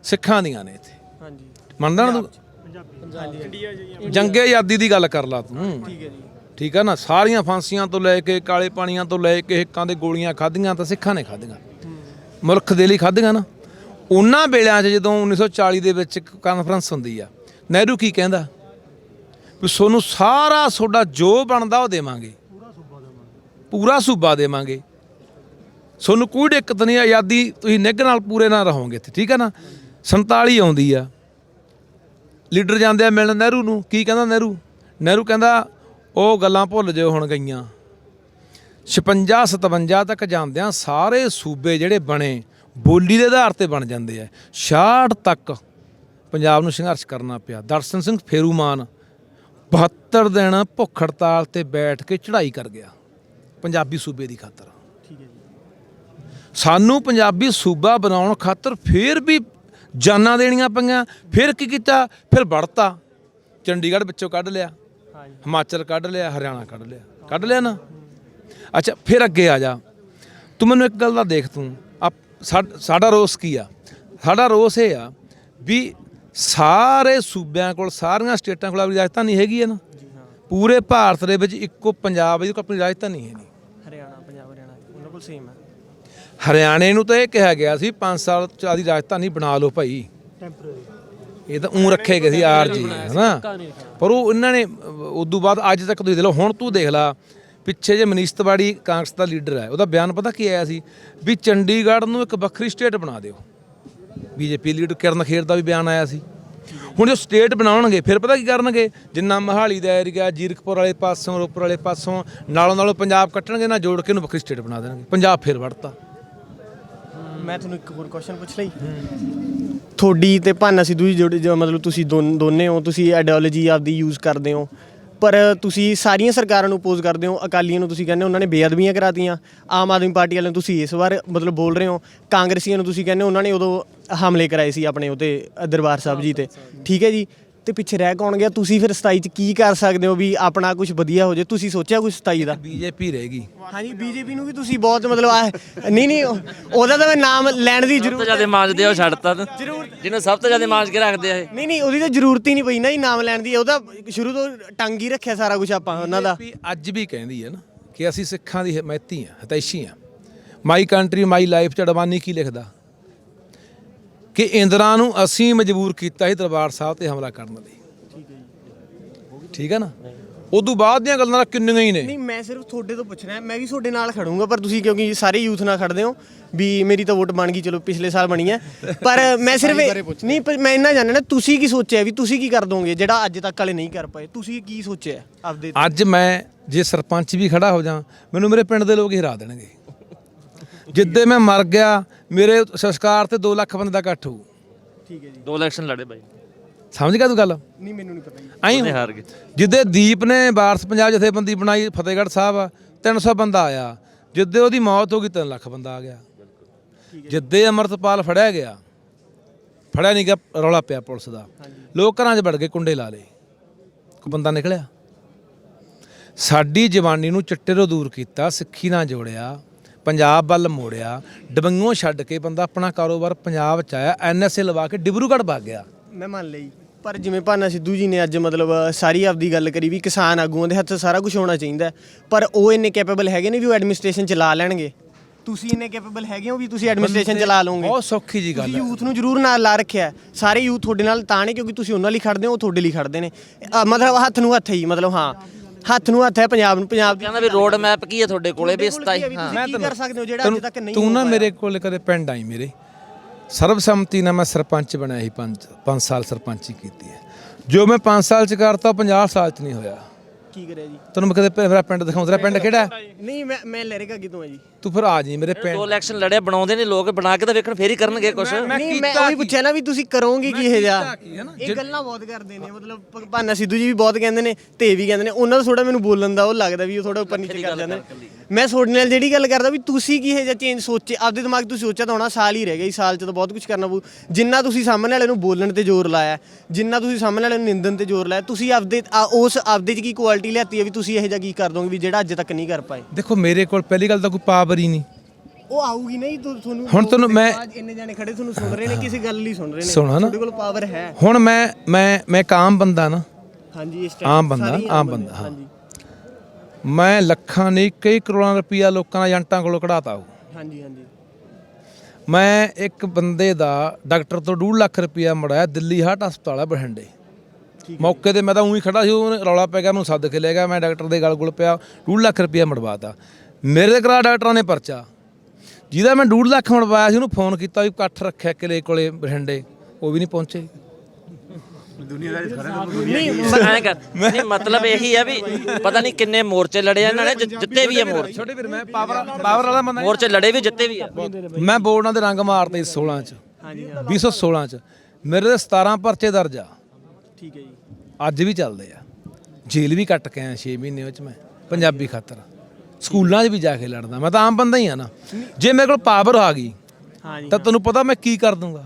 ਸਿੱਖਾਂ ਦੀਆਂ ਨੇ ਇੱਥੇ। ਹਾਂਜੀ। ਮੰਨਦਾ ਨਾ ਤੂੰ? ਜੰਗੇ ਆਜ਼ਾਦੀ ਦੀ ਗੱਲ ਕਰ ਲਾ ਤੂੰ। ਠੀਕ ਹੈ ਜੀ। ਠੀਕ ਆ ਨਾ? ਸਾਰੀਆਂ ਫਾਂਸੀਆਂ ਤੋਂ ਲੈ ਕੇ ਕਾਲੇ ਪਾਣੀਆਂ ਤੋਂ ਲੈ ਕੇ ਹਿੱਕਾਂ ਦੇ ਗੋਲੀਆਂ ਖਾਧੀਆਂ ਤਾਂ ਸਿੱਖਾਂ ਨੇ ਖਾਧੀਆਂ। ਮੁਲਕ ਦੇ ਲਈ ਖਾਧੀਆਂ ਨਾ। ਉਹਨਾਂ ਵੇਲਿਆਂ 'ਚ ਜਦੋਂ 1940 ਦੇ ਵਿੱਚ ਇੱਕ ਕਾਨਫਰੰਸ ਹੁੰਦੀ ਆ ਨਹਿਰੂ ਕੀ ਕਹਿੰਦਾ? ਵੀ ਸੋਨੂੰ ਸਾਰਾ ਤੁਹਾਡਾ ਜੋ ਬਣਦਾ ਉਹ ਦੇਵਾਂਗੇ। ਪੂਰਾ ਸੂਬਾ ਦੇਵਾਂਗੇ। ਤੁਹਾਨੂੰ ਕੋਈ ਦਿੱਕਤ ਨਹੀਂ ਆਜ਼ਾਦੀ ਤੁਸੀਂ ਨਿੱਘ ਨਾਲ ਪੂਰੇ ਨਾਲ ਰਹੋਗੇ ਇੱਥੇ, ਠੀਕ ਹੈ ਨਾ? 47 ਆਉਂਦੀ ਆ। ਲੀਡਰ ਜਾਂਦੇ ਆ ਮਿਲਣ ਨਹਿਰੂ ਨੂੰ, ਕੀ ਕਹਿੰਦਾ ਨਹਿਰੂ? ਨਹਿਰੂ ਕਹਿੰਦਾ, ਉਹ ਗੱਲਾਂ ਭੁੱਲ ਜਿਓ ਹੁਣ ਗਈਆਂ। 56 57 ਤੱਕ ਜਾਂਦਿਆਂ ਸਾਰੇ ਸੂਬੇ ਜਿਹੜੇ ਬਣੇ, ਬੋਲੀ ਦੇ ਆਧਾਰ ਤੇ ਬਣ ਜਾਂਦੇ ਆ। 66 ਤੱਕ ਪੰਜਾਬ ਨੂੰ ਸੰਘਰਸ਼ ਕਰਨਾ ਪਿਆ। ਦਰਸ਼ਨ ਸਿੰਘ ਫੇਰੂਮਾਨ 72 ਦਿਨ ਭੁੱਖ ਹੜਤਾਲ ਤੇ ਬੈਠ ਕੇ ਚੜ੍ਹਾਈ ਕਰ ਗਿਆ ਪੰਜਾਬੀ ਸੂਬੇ ਦੀ ਖਾਤਰ। ਠੀਕ ਹੈ ਜੀ। ਸਾਨੂੰ ਪੰਜਾਬੀ ਸੂਬਾ ਬਣਾਉਣ ਖਾਤਰ ਫੇਰ ਵੀ ਜਾਨਾਂ ਦੇਣੀਆਂ ਪਈਆਂ ਫਿਰ ਕੀ ਕੀਤਾ? ਫਿਰ ਵੜਤਾ। ਚੰਡੀਗੜ੍ਹ ਵਿੱਚੋਂ ਕੱਢ ਲਿਆ ਹਿਮਾਚਲ ਕੱਢ ਲਿਆ ਹਰਿਆਣਾ ਕੱਢ ਲਿਆ। ਕੱਢ ਲਿਆ ਨਾ? ਅੱਛਾ ਫਿਰ ਅੱਗੇ ਆ ਜਾ। ਤੂੰ ਮੈਨੂੰ ਇੱਕ ਗੱਲ ਦਾ ਦੇਖ ਤੂੰ। ਸਾਡਾ ਰੋਸ ਕੀ ਆ? ਸਾਡਾ ਰੋਸ ਇਹ ਆ ਵੀ ਸਾਰੇ ਸੂਬਿਆਂ ਕੋਲ ਸਾਰੀਆਂ ਸਟੇਟਾਂ ਕੋਲ ਆਪਣੀ ਰਾਜਧਾਨੀ ਹੈਗੀ ਹੈ ਨਾ। ਪੂਰੇ ਭਾਰਤ ਦੇ ਵਿੱਚ ਇੱਕੋ ਪੰਜਾਬ ਦੀ ਆਪਣੀ ਰਾਜਧਾਨੀ ਹੈ ਨਹੀਂ। ਹਰਿਆਣਾ ਪੰਜਾਬ ਹਰਿਆਣਾ ਉਹਨਾਂ ਕੋਲ ਸੇਮ ਹੈ। ਹਰਿਆਣੇ ਨੂੰ ਤਾਂ ਇਹ ਕਿਹਾ ਗਿਆ ਸੀ 5 ਸਾਲ ਚ ਆਦੀ ਰਾਜਧਾਨੀ ਬਣਾ ਲਓ ਭਾਈ। ਇਹ ਤਾਂ ਉਂ ਰੱਖੇ ਗਏ ਸੀ ਆਰਜੀ ਹਨਾ। ਪਰ ਉਹ ਇਹਨਾਂ ਨੇ ਉਦੋਂ ਬਾਅਦ ਅੱਜ ਤੱਕ ਤੁਸੀਂ ਦੇਖ ਲਓ ਹੁਣ ਤੂੰ ਦੇਖ ਲਾ ਪਿੱਛੇ ਜੇ ਮਨੀਸ਼ ਤਿਵਾੜੀ ਕਾਂਗਰਸ ਦਾ ਲੀਡਰ ਹੈ ਉਹਦਾ ਬਿਆਨ ਪਤਾ ਕੀ ਆਇਆ ਸੀ? ਵੀ ਚੰਡੀਗੜ੍ਹ ਨੂੰ ਇੱਕ ਵੱਖਰੀ ਸਟੇਟ ਬਣਾ ਦਿਓ। ਬੀਜੇਪੀ ਲੀਡਰ ਕਿਰਨ ਖੇਰ ਦਾ ਵੀ ਬਿਆਨ ਆਇਆ ਸੀ। ਹੁਣ ਜੋ ਸਟੇਟ ਬਣਾਉਣਗੇ ਫਿਰ ਪਤਾ ਕੀ ਕਰਨਗੇ? ਜਿੰਨਾ ਮਹਾਲੀ ਦਾ ਏਰੀਆ ਜੀਰਕਪੁਰ ਵਾਲੇ ਪਾਸੋਂ ਰੋਪੜ ਵਾਲੇ ਪਾਸੋਂ ਨਾਲੋਂ ਨਾਲੋਂ ਪੰਜਾਬ ਕੱਟਣਗੇ ਨਾ ਜੋੜ ਕੇ ਇਹਨੂੰ ਵੱਖਰੀ ਸਟੇਟ ਬਣਾ ਦੇਣਗੇ। ਪੰਜਾਬ ਫਿਰ ਵੜਤਾ ਮੈਂ ਤੁਹਾਨੂੰ ਇੱਕ ਹੋਰ ਕੁਐਸਚਨ ਪੁੱਛ ਲਈ। ਤੁਹਾਡੀ ਤੇ ਭਾਨਾ ਸਿੱਧੂ ਜੀ ਜਿਹੜੇ ਜੋ ਮਤਲਬ ਤੁਸੀਂ ਦੋਨ- ਦੋਨੇ ਹੋ ਤੁਸੀਂ ਆਈਡੀਓਲੋਜੀ ਆਪਦੀ ਯੂਜ਼ ਕਰਦੇ ਹੋ। ਪਰ ਤੁਸੀਂ ਸਾਰੀਆਂ ਸਰਕਾਰਾਂ ਨੂੰ ਅਪੋਜ਼ ਕਰਦੇ ਹੋ, ਅਕਾਲੀਆਂ ਨੂੰ ਤੁਸੀਂ ਕਹਿੰਦੇ ਹੋ, ਉਹਨਾਂ ਨੇ ਬੇਅਦਬੀਆਂ ਕਰਾਤੀਆਂ। ਆਮ ਆਦਮੀ ਪਾਰਟੀ ਵਾਲਿਆਂ ਨੂੰ ਤੁਸੀਂ ਇਸ ਵਾਰ ਮਤਲਬ ਬੋਲ ਰਹੇ ਹੋ, ਕਾਂਗਰਸੀਆਂ ਨੂੰ ਤੁਸੀਂ ਕਹਿੰਦੇ ਹੋ, ਉਹਨਾਂ ਨੇ ਉਦੋਂ ਹਮਲੇ ਕਰਾਏ ਸੀ ਆਪਣੇ ਉਤੇ ਦਰਬਾਰ ਸਾਹਿਬ ਜੀ ਤੇ। ਠੀਕ ਹੈ ਜੀ? ਤੇ ਪਿੱਛੇ ਰਹਿ ਕੌਣ ਗਿਆ? ਤੁਸੀਂ ਫਿਰ 27 ਚ ਕੀ ਕਰ ਸਕਦੇ ਹੋ ਵੀ ਆਪਣਾ ਕੁਝ ਵਧੀਆ ਹੋ ਜਾਏ? ਤੁਸੀਂ ਸੋਚਿਆ ਕੁਝ 27 ਦਾ? ਬੀਜੇਪੀ ਰਹੇਗੀ ਹਾਂਜੀ ਬੀਜੇਪੀ ਨੂੰ ਵੀ ਤੁਸੀਂ ਬਹੁਤ ਮਤਲਬ ਆਹ- ਨਹੀਂ ਨਹੀਂ ਉਹ- ਉਹਦਾ ਤਾਂ ਮੈਂ ਨਾਮ ਲੈਣ ਦੀ ਸਭ ਤੋਂ ਜ਼ਰੂਰਤ ਜ਼ਿਆਦਾ ਮਾਂਜਦੇ ਆ ਉਹ ਛੱਡਤਾ ਤੂੰ। ਜਿਹਨੂੰ ਸਭ ਤੋਂ ਜ਼ਿਆਦਾ ਮਾਂਜ ਕੇ ਰੱਖਦੇ ਆ ਇਹ। ਨਹੀਂ ਨਹੀਂ ਉਹਦੀ ਤਾਂ ਜ਼ਰੂਰਤ ਹੀ ਨਹੀਂ ਪਈ ਨਾ ਜੀ ਨਾਮ ਲੈਣ ਦੀ। ਉਹਦਾ ਸ਼ੁਰੂ ਤੋਂ ਟੰਗ ਹੀ ਰੱਖਿਆ ਸਾਰਾ ਕੁਝ ਆਪਾਂ ਉਹਨਾਂ ਦਾ। ਵੀ ਅੱਜ ਵੀ ਕਹਿੰਦੀ ਹੈ ਨਾ ਕਿ ਅਸੀਂ ਸਿੱਖਾਂ ਦੀ ਹਮਾਇਤੀ ਆ ਹਤੈਸ਼ੀ ਆ ਮਾਈ ਕੰਟਰੀ ਮਾਈ ਲਾਈਫ ਚ ਅਡਵਾਨੀ ਕੀ ਲਿਖਦਾ? ਕਿ ਇੰਦਰਾ ਨੂੰ ਅਸੀਂ ਮਜਬੂਰ ਕੀਤਾ ਸੀ ਦਰਬਾਰ ਸਾਹਿਬ ਤੇ ਹਮਲਾ ਕਰਨ ਲਈ। ਠੀਕ ਹੈ ਨਾ? ਉਦੋਂ ਬਾਅਦ ਦੀਆਂ ਗੱਲਾਂ ਕਿੰਨੀਆਂ ਹੀ ਨੇ। ਨਹੀਂ ਮੈਂ ਸਿਰਫ ਤੁਹਾਡੇ ਤੋਂ ਪੁੱਛਣਾ ਮੈਂ ਵੀ ਤੁਹਾਡੇ ਨਾਲ ਖੜੂੰਗਾ ਪਰ ਤੁਸੀਂ ਕਿਉਂਕਿ ਸਾਰੇ ਯੂਥ ਨਾਲ ਖੜਦੇ ਹੋ ਵੀ ਮੇਰੀ ਤਾਂ ਵੋਟ ਬਣ ਗਈ ਚਲੋ ਪਿਛਲੇ ਸਾਲ ਬਣੀ ਹੈ। ਪਰ ਮੈਂ ਸਿਰਫ ਨਹੀਂ ਪਰ ਮੈਂ ਇੰਨਾ ਜਾਣਨਾ ਤੁਸੀਂ ਕੀ ਸੋਚਿਆ ਵੀ ਤੁਸੀਂ ਕੀ ਕਰ ਦੋਗੇ ਜਿਹੜਾ ਅੱਜ ਤੱਕ ਵਾਲੇ ਨਹੀਂ ਕਰ ਪਾਏ? ਤੁਸੀਂ ਕੀ ਸੋਚਿਆ ਆਪਦੇ ਅੱਜ ਮੈਂ ਜੇ ਸਰਪੰਚ ਵੀ ਖੜਾ ਹੋ ਜਾ ਮੈਨੂੰ ਮੇਰੇ ਪਿੰਡ ਦੇ ਲੋਕ ਹੀ ਹਰਾ ਦੇਣਗੇ। ਜਿੱਦੇ ਮੈਂ ਮਰ ਗਿਆ ਮੇਰੇ ਸੰਸਕਾਰ ਤੇ 2 ਲੱਖ ਬੰਦੇ ਦਾ ਇਕੱਠ ਹੋਊ। ਠੀਕ ਹੈ ਜੀ। ਦੋ ਇਲੈਕਸ਼ਨ ਲੜੇ ਬਾਈ। ਸਮਝ ਗਿਆ ਤੂੰ ਗੱਲ? ਨਹੀਂ ਮੈਨੂੰ ਨਹੀਂ ਪਤਾ ਜੀ। ਐਂ ਉਹਨੇ ਹਾਰ ਗਏ। ਜਿੱਦੇ ਦੀਪ ਨੇ ਵਾਰਸ ਪੰਜਾਬ ਜਥੇਬੰਦੀ ਬਣਾਈ ਫਤਿਹਗੜ੍ਹ ਸਾਹਿਬ 300 ਬੰਦਾ ਆਇਆ। ਜਿੱਦੇ ਉਹਦੀ ਮੌਤ ਹੋ ਗਈ 3 ਲੱਖ ਬੰਦਾ ਆ ਗਿਆ। ਜਿੱਦੇ ਅਮਰਤਪਾਲ ਫੜਿਆ ਗਿਆ ਫੜਿਆ ਨਹੀਂ ਗਿਆ ਰੌਲਾ ਪਿਆ ਪੁਲਿਸ ਦਾ। ਲੋਕ ਘਰਾਂ 'ਚ ਵੜ ਗਏ ਕੁੰਡੇ ਲਾ ਲਏ। ਕੋਈ ਬੰਦਾ ਨਿਕਲਿਆ? ਸਾਡੀ ਜਵਾਨੀ ਨੂੰ ਚਿੱਟੇ ਤੋਂ ਦੂਰ ਕੀਤਾ ਸਿੱਖੀ ਨਾਲ ਜੋੜਿਆ। ਪੰਜਾਬ ਵੱਲ ਮੋੜਿਆ ਡਬੰਗੋਂ ਛੱਡ ਕੇ ਬੰਦਾ ਆਪਣਾ ਕਾਰੋਬਾਰ ਪੰਜਾਬ 'ਚ ਆਇਆ ਐਨਐਸਏ ਲਵਾ ਕੇ ਡਿਬਰੂਗੜ੍ਹ ਭੱਗ ਗਿਆ। ਮੈਂ ਮੰਨ ਲਈ ਪਰ ਜਿਵੇਂ ਭਾਨਾ ਸਿੱਧੂ ਜੀ ਨੇ ਅੱਜ ਮਤਲਬ ਸਾਰੀ ਆਪਦੀ ਗੱਲ ਕਰੀ ਵੀ ਕਿਸਾਨ ਆਗੂਆਂ ਦੇ ਹੱਥ ਸਾਰਾ ਕੁਝ ਹੋਣਾ ਚਾਹੀਦਾ। ਪਰ ਉਹ ਇੰਨੇ ਕੈਪੇਬਲ ਹੈਗੇ ਨੇ ਵੀ ਉਹ ਐਡਮਿਨਿਸਟ੍ਰੇਸ਼ਨ ਚਲਾ ਲੈਣਗੇ। ਤੁਸੀਂ ਇੰਨੇ ਕੈਪੇਬਲ ਹੈਗੇ ਹੋ ਵੀ ਤੁਸੀਂ ਐਡਮਿਨਿਸਟ੍ਰੇਸ਼ਨ ਚਲਾ ਲਓਗੇ। ਬਹੁਤ ਸੌਖੀ ਜੀ ਗੱਲ ਹੈ। ਯੂਥ ਨੂੰ ਜ਼ਰੂਰ ਨਾਲ ਲਾ ਰੱਖਿਆ। ਸਾਰੇ ਯੂਥ ਤੁਹਾਡੇ ਨਾਲ ਤਾਂ ਨੇ ਕਿਉਂਕਿ ਤੁਸੀਂ ਉਹਨਾਂ ਲਈ ਖੜਦੇ ਹੋ ਉਹ ਤੁਹਾਡੇ ਲਈ ਖੜਦੇ ਨੇ। ਅ, ਮਤਲਬ ਹੱਥ ਨੂੰ ਹੱਥ ਹੀ ਮਤਲਬ ਹਾਂ। ਹੱਥ ਨੂੰ ਹੱਥ ਹੈ ਪੰਜਾਬ ਨੂੰ ਪੰਜਾਬ ਦੀ ਕਹਿੰਦਾ ਵੀ ਰੋਡ ਮੈਪ ਕੀ ਹੈ ਤੁਹਾਡੇ ਕੋਲੇ? ਵੀ 27 ਹਾਂ ਤੁਸੀਂ ਕੀ ਕਰ ਸਕਦੇ ਹੋ ਜਿਹੜਾ ਅੱਜ ਤੱਕ ਨਹੀਂ ਤੂੰ ਨਾ ਮੇਰੇ ਕੋਲ ਕਦੇ ਪਿੰਡ ਆਈ ਮੇਰੇ। ਸਰਬਸੰਮਤੀ ਨਾਲ ਮੈਂ ਸਰਪੰਚ ਬਣਿਆ ਸੀ 5 5 ਸਾਲ ਸਰਪੰਚੀ ਕੀਤੀ ਹੈ। ਜੋ ਮੈਂ 5 ਸਾਲ ਚ ਕਰਤਾ 50 ਸਾਲ ਚ ਨਹੀਂ ਹੋਇਆ। ਕੀ ਕਰਿਆ ਜੀ? ਤੈਨੂੰ ਮੈਂ ਕਦੇ ਪ- ਮੇਰਾ ਪਿੰਡ ਦਿਖਾਉਂ ਤੇਰਾ ਪਿੰਡ ਕਿਹੜਾ ਹੈ? ਨਹੀਂ ਮੈਂ ਮੈਂ ਲਹਿਰੇਗਾ ਕਿਤੋਂ ਹੈ ਜੀ। ਤੂੰ ਫਿਰ ਆ ਜੀ ਮੇਰੇ ਪਿੰਡ ਦੋ ਇਲੈਕਸ਼ਨ ਲੜੇ ਬਣਾਉਂਦੇ ਨੇ ਲੋਕ ਬਣਾ ਕੇ ਤਾਂ ਵੇਖਣ ਫੇਰ ਹੀ ਕਰਨਗੇ ਕੁਝ ਨਹੀਂ ਮੈਂ ਉਹੀ ਪੁੱਛਿਆ ਨਾ ਵੀ ਤੁਸੀਂ ਕਰੋਗੇ ਕੀ ਇਹ ਜਾ? ਇਹ ਗੱਲਾਂ ਬਹੁਤ ਕਰਦੇ ਨੇ ਮਤਲਬ ਭ- ਭਾਨਾ ਸਿੱਧੂ ਜੀ ਵੀ ਬਹੁਤ ਕਹਿੰਦੇ ਨੇ ਤੇ ਵੀ ਕਹਿੰਦੇ ਨੇ ਉਹਨਾਂ ਦਾ ਥੋੜਾ ਮੈਨੂੰ ਬੋਲਣ ਦਾ ਉਹ ਲੱਗਦਾ ਵੀ ਉਹ ਥੋੜਾ ਉੱਪਰ ਨੀਚੇ ਕਰ ਜਾਂਦੇ ਨੇ। ਮੈਂ ਤੁਹਾਡੇ ਨਾਲ ਜਿਹੜੀ ਗੱਲ ਕਰਦਾ ਵੀ ਤੁਸੀਂ ਕੀ ਇਹ ਜਿਹਾ ਚੇਂਜ ਸੋਚੇ? ਆਪਦੇ ਦਿਮਾਗ 'ਚ ਤੁਸੀਂ ਸੋਚਿਆ ਤਾਂ ਹੋਣਾ ਸਾਲ ਹੀ ਰਹਿ ਗਿਆ ਜੀ ਸਾਲ 'ਚ ਤਾਂ ਬਹੁਤ ਕੁਝ ਕਰਨਾ ਪਊ। ਜਿੰਨਾ ਤੁਸੀਂ ਸਾਹਮਣੇ ਵਾਲੇ ਨੂੰ ਬੋਲਣ ਤੇ ਜ਼ੋਰ ਲਾਇਆ ਜਿੰਨਾ ਤੁਸੀਂ ਸਾਹਮਣੇ ਵਾਲੇ ਨੂੰ ਨਿੰਦਣ ਤੇ ਜ਼ੋਰ ਲਾਇਆ ਤੁਸੀਂ ਆਪਦੇ ਆ- ਉਸ ਆਪਦੇ 'ਚ ਕੀ ਕੁਆਲਿਟੀ ਲਿਆਤੀ ਹੈ ਵੀ ਤੁਸੀਂ ਇਹ ਜਿਹਾ ਕੀ ਕਰ ਦੋਗੇ ਵੀ ਜਿਹੜਾ ਅੱਜ ਤੱਕ ਨਹੀਂ ਕਰ ਪਾਏ? ਦੇਖੋ ਮੇਰੇ ਕੋਲ ਪਹਿਲੀ ਗੱਲ ਤਾਂ ਕੋਈ ਪਾਵਰ ਹੀ ਨਹੀਂ। ਉਹ ਆਊਗੀ ਨਹੀਂ ਤੁਹਾਨੂੰ ਹੁਣ ਤੁਹਾਨੂੰ ਮੈਂ- ਅੱਜ ਇੰਨੇ ਜਾਣੇ ਖੜੇ ਤੁਹਾਨੂੰ ਸੁਣ ਰਹੇ ਨੇ ਕਿਸੇ ਗੱਲ ਲਈ ਸੁਣ ਰਹੇ ਨੇ। ਸੁਣਾ ਨਾ। ਤੁਹਾਡੇ ਕੋਲ ਪਾਵਰ ਹੈ। ਹੁਣ ਮੈਂ ਮੈਂ ਮੈਂ ਇੱਕ ਆਮ ਬੰਦਾ ਨਾ। ਹਾਂਜੀ ਇਸ ਆਮ ਬੰਦਾ, ਸਾਰੀ ਆਮ ਬੰਦਾ, ਹਾਂ। ਹਾਂਜੀ। ਮੈਂ ਲੱਖਾਂ ਨਹੀਂ ਕਈ ਕਰੋੜਾਂ ਰੁਪਈਆ ਲੋਕਾਂ ਦਾ ਏਜੰਟਾਂ ਕੋਲੋਂ ਕਢਾਤਾ ਉਹ। ਹਾਂਜੀ ਹਾਂਜੀ। ਮੈਂ ਇੱਕ ਬੰਦੇ ਦਾ ਡਾਕਟਰ ਤੋਂ 2 ਲੱਖ ਰੁਪਇਆ ਮੜਾਇਆ ਦਿੱਲੀ ਹਾਰਟ ਹਸਪਤਾਲ ਹੈ ਬਠਿੰਡੇ ਮੌਕੇ ਤੇ ਮੈਂ ਤਾਂ ਉਹੀ ਖੜਾ ਸੀ ਉਹਨੇ ਰੌਲਾ ਪੈ ਗਿਆ ਮੈਨੂੰ ਸੱਦ ਕੇ ਲੈ ਗਿਆ ਮੈਂ ਡਾਕਟਰ ਦੇ ਗਲ ਗੁਲ ਪਿਆ 2 ਲੱਖ ਰੁਪਇਆ ਮੜਵਾਤਾ। ਮੇਰੇ ਕਰਾ ਡਾਕਟਰਾਂ ਨੇ ਪਰਚਾ। ਜਿਹਦਾ ਮੈਂ 2 ਲੱਖ ਮੜਵਾਇਆ ਸੀ ਉਹਨੂੰ ਫੋਨ ਕੀਤਾ ਵੀ ਇਕੱਠ ਰੱਖਿਆ ਕਿਲੇ ਕੋਲੇ ਬਠਿੰਡੇ ਉਹ ਵੀ ਨਹੀਂ ਪਹੁੰਚੇ। ਐਂ ਕਰ ਨਹੀਂ ਮਤਲਬ ਇਹੀ ਆ ਵੀ ਪਤਾ ਨਹੀਂ ਕਿੰਨੇ ਮੋਰਚੇ ਲੜੇ ਆ ਇਹਨਾਂ ਨੇ ਜਿ- ਜਿੱਤੇ ਵੀ ਆ ਮੋਰਚੇ। ਛੋਟੇ ਵੀਰ ਮੈਂ ਪਾਵਰ ਪਾਵਰ ਵਾਲਾ ਬੰਦਾ ਮੋਰਚੇ ਲੜੇ ਵੀ ਜਿੱਤੇ ਵੀ ਆ। ਮੈਂ ਬੋਰਡਾਂ ਦੇ ਰੰਗ ਮਾਰਤੇ 16 ਚ 2016 ਚ। ਮੇਰੇ ਤੇ 17 ਪਰਚੇ ਦਰਜ ਆ। ਠੀਕ ਹੈ ਜੀ। ਅੱਜ ਵੀ ਚੱਲਦੇ ਆ। ਜੇਲ੍ਹ ਵੀ ਕੱਟ ਕੇ ਆਇਆ 6 ਮਹੀਨੇ ਵਿੱਚ ਮੈਂ ਪੰਜਾਬੀ ਖਾਤਰ। ਸਕੂਲਾਂ 'ਚ ਵੀ ਜਾ ਕੇ ਲੜਦਾ। ਮੈਂ ਤਾਂ ਆਮ ਬੰਦਾ ਹੀ ਆ ਨਾ। ਜੇ ਮੇਰੇ ਕੋਲ ਪਾਵਰ ਆ ਗਈ ਹਾਂਜੀ ਤਾਂ ਤੈਨੂੰ ਪਤਾ ਮੈਂ ਕੀ ਕਰ ਦੂੰਗਾ।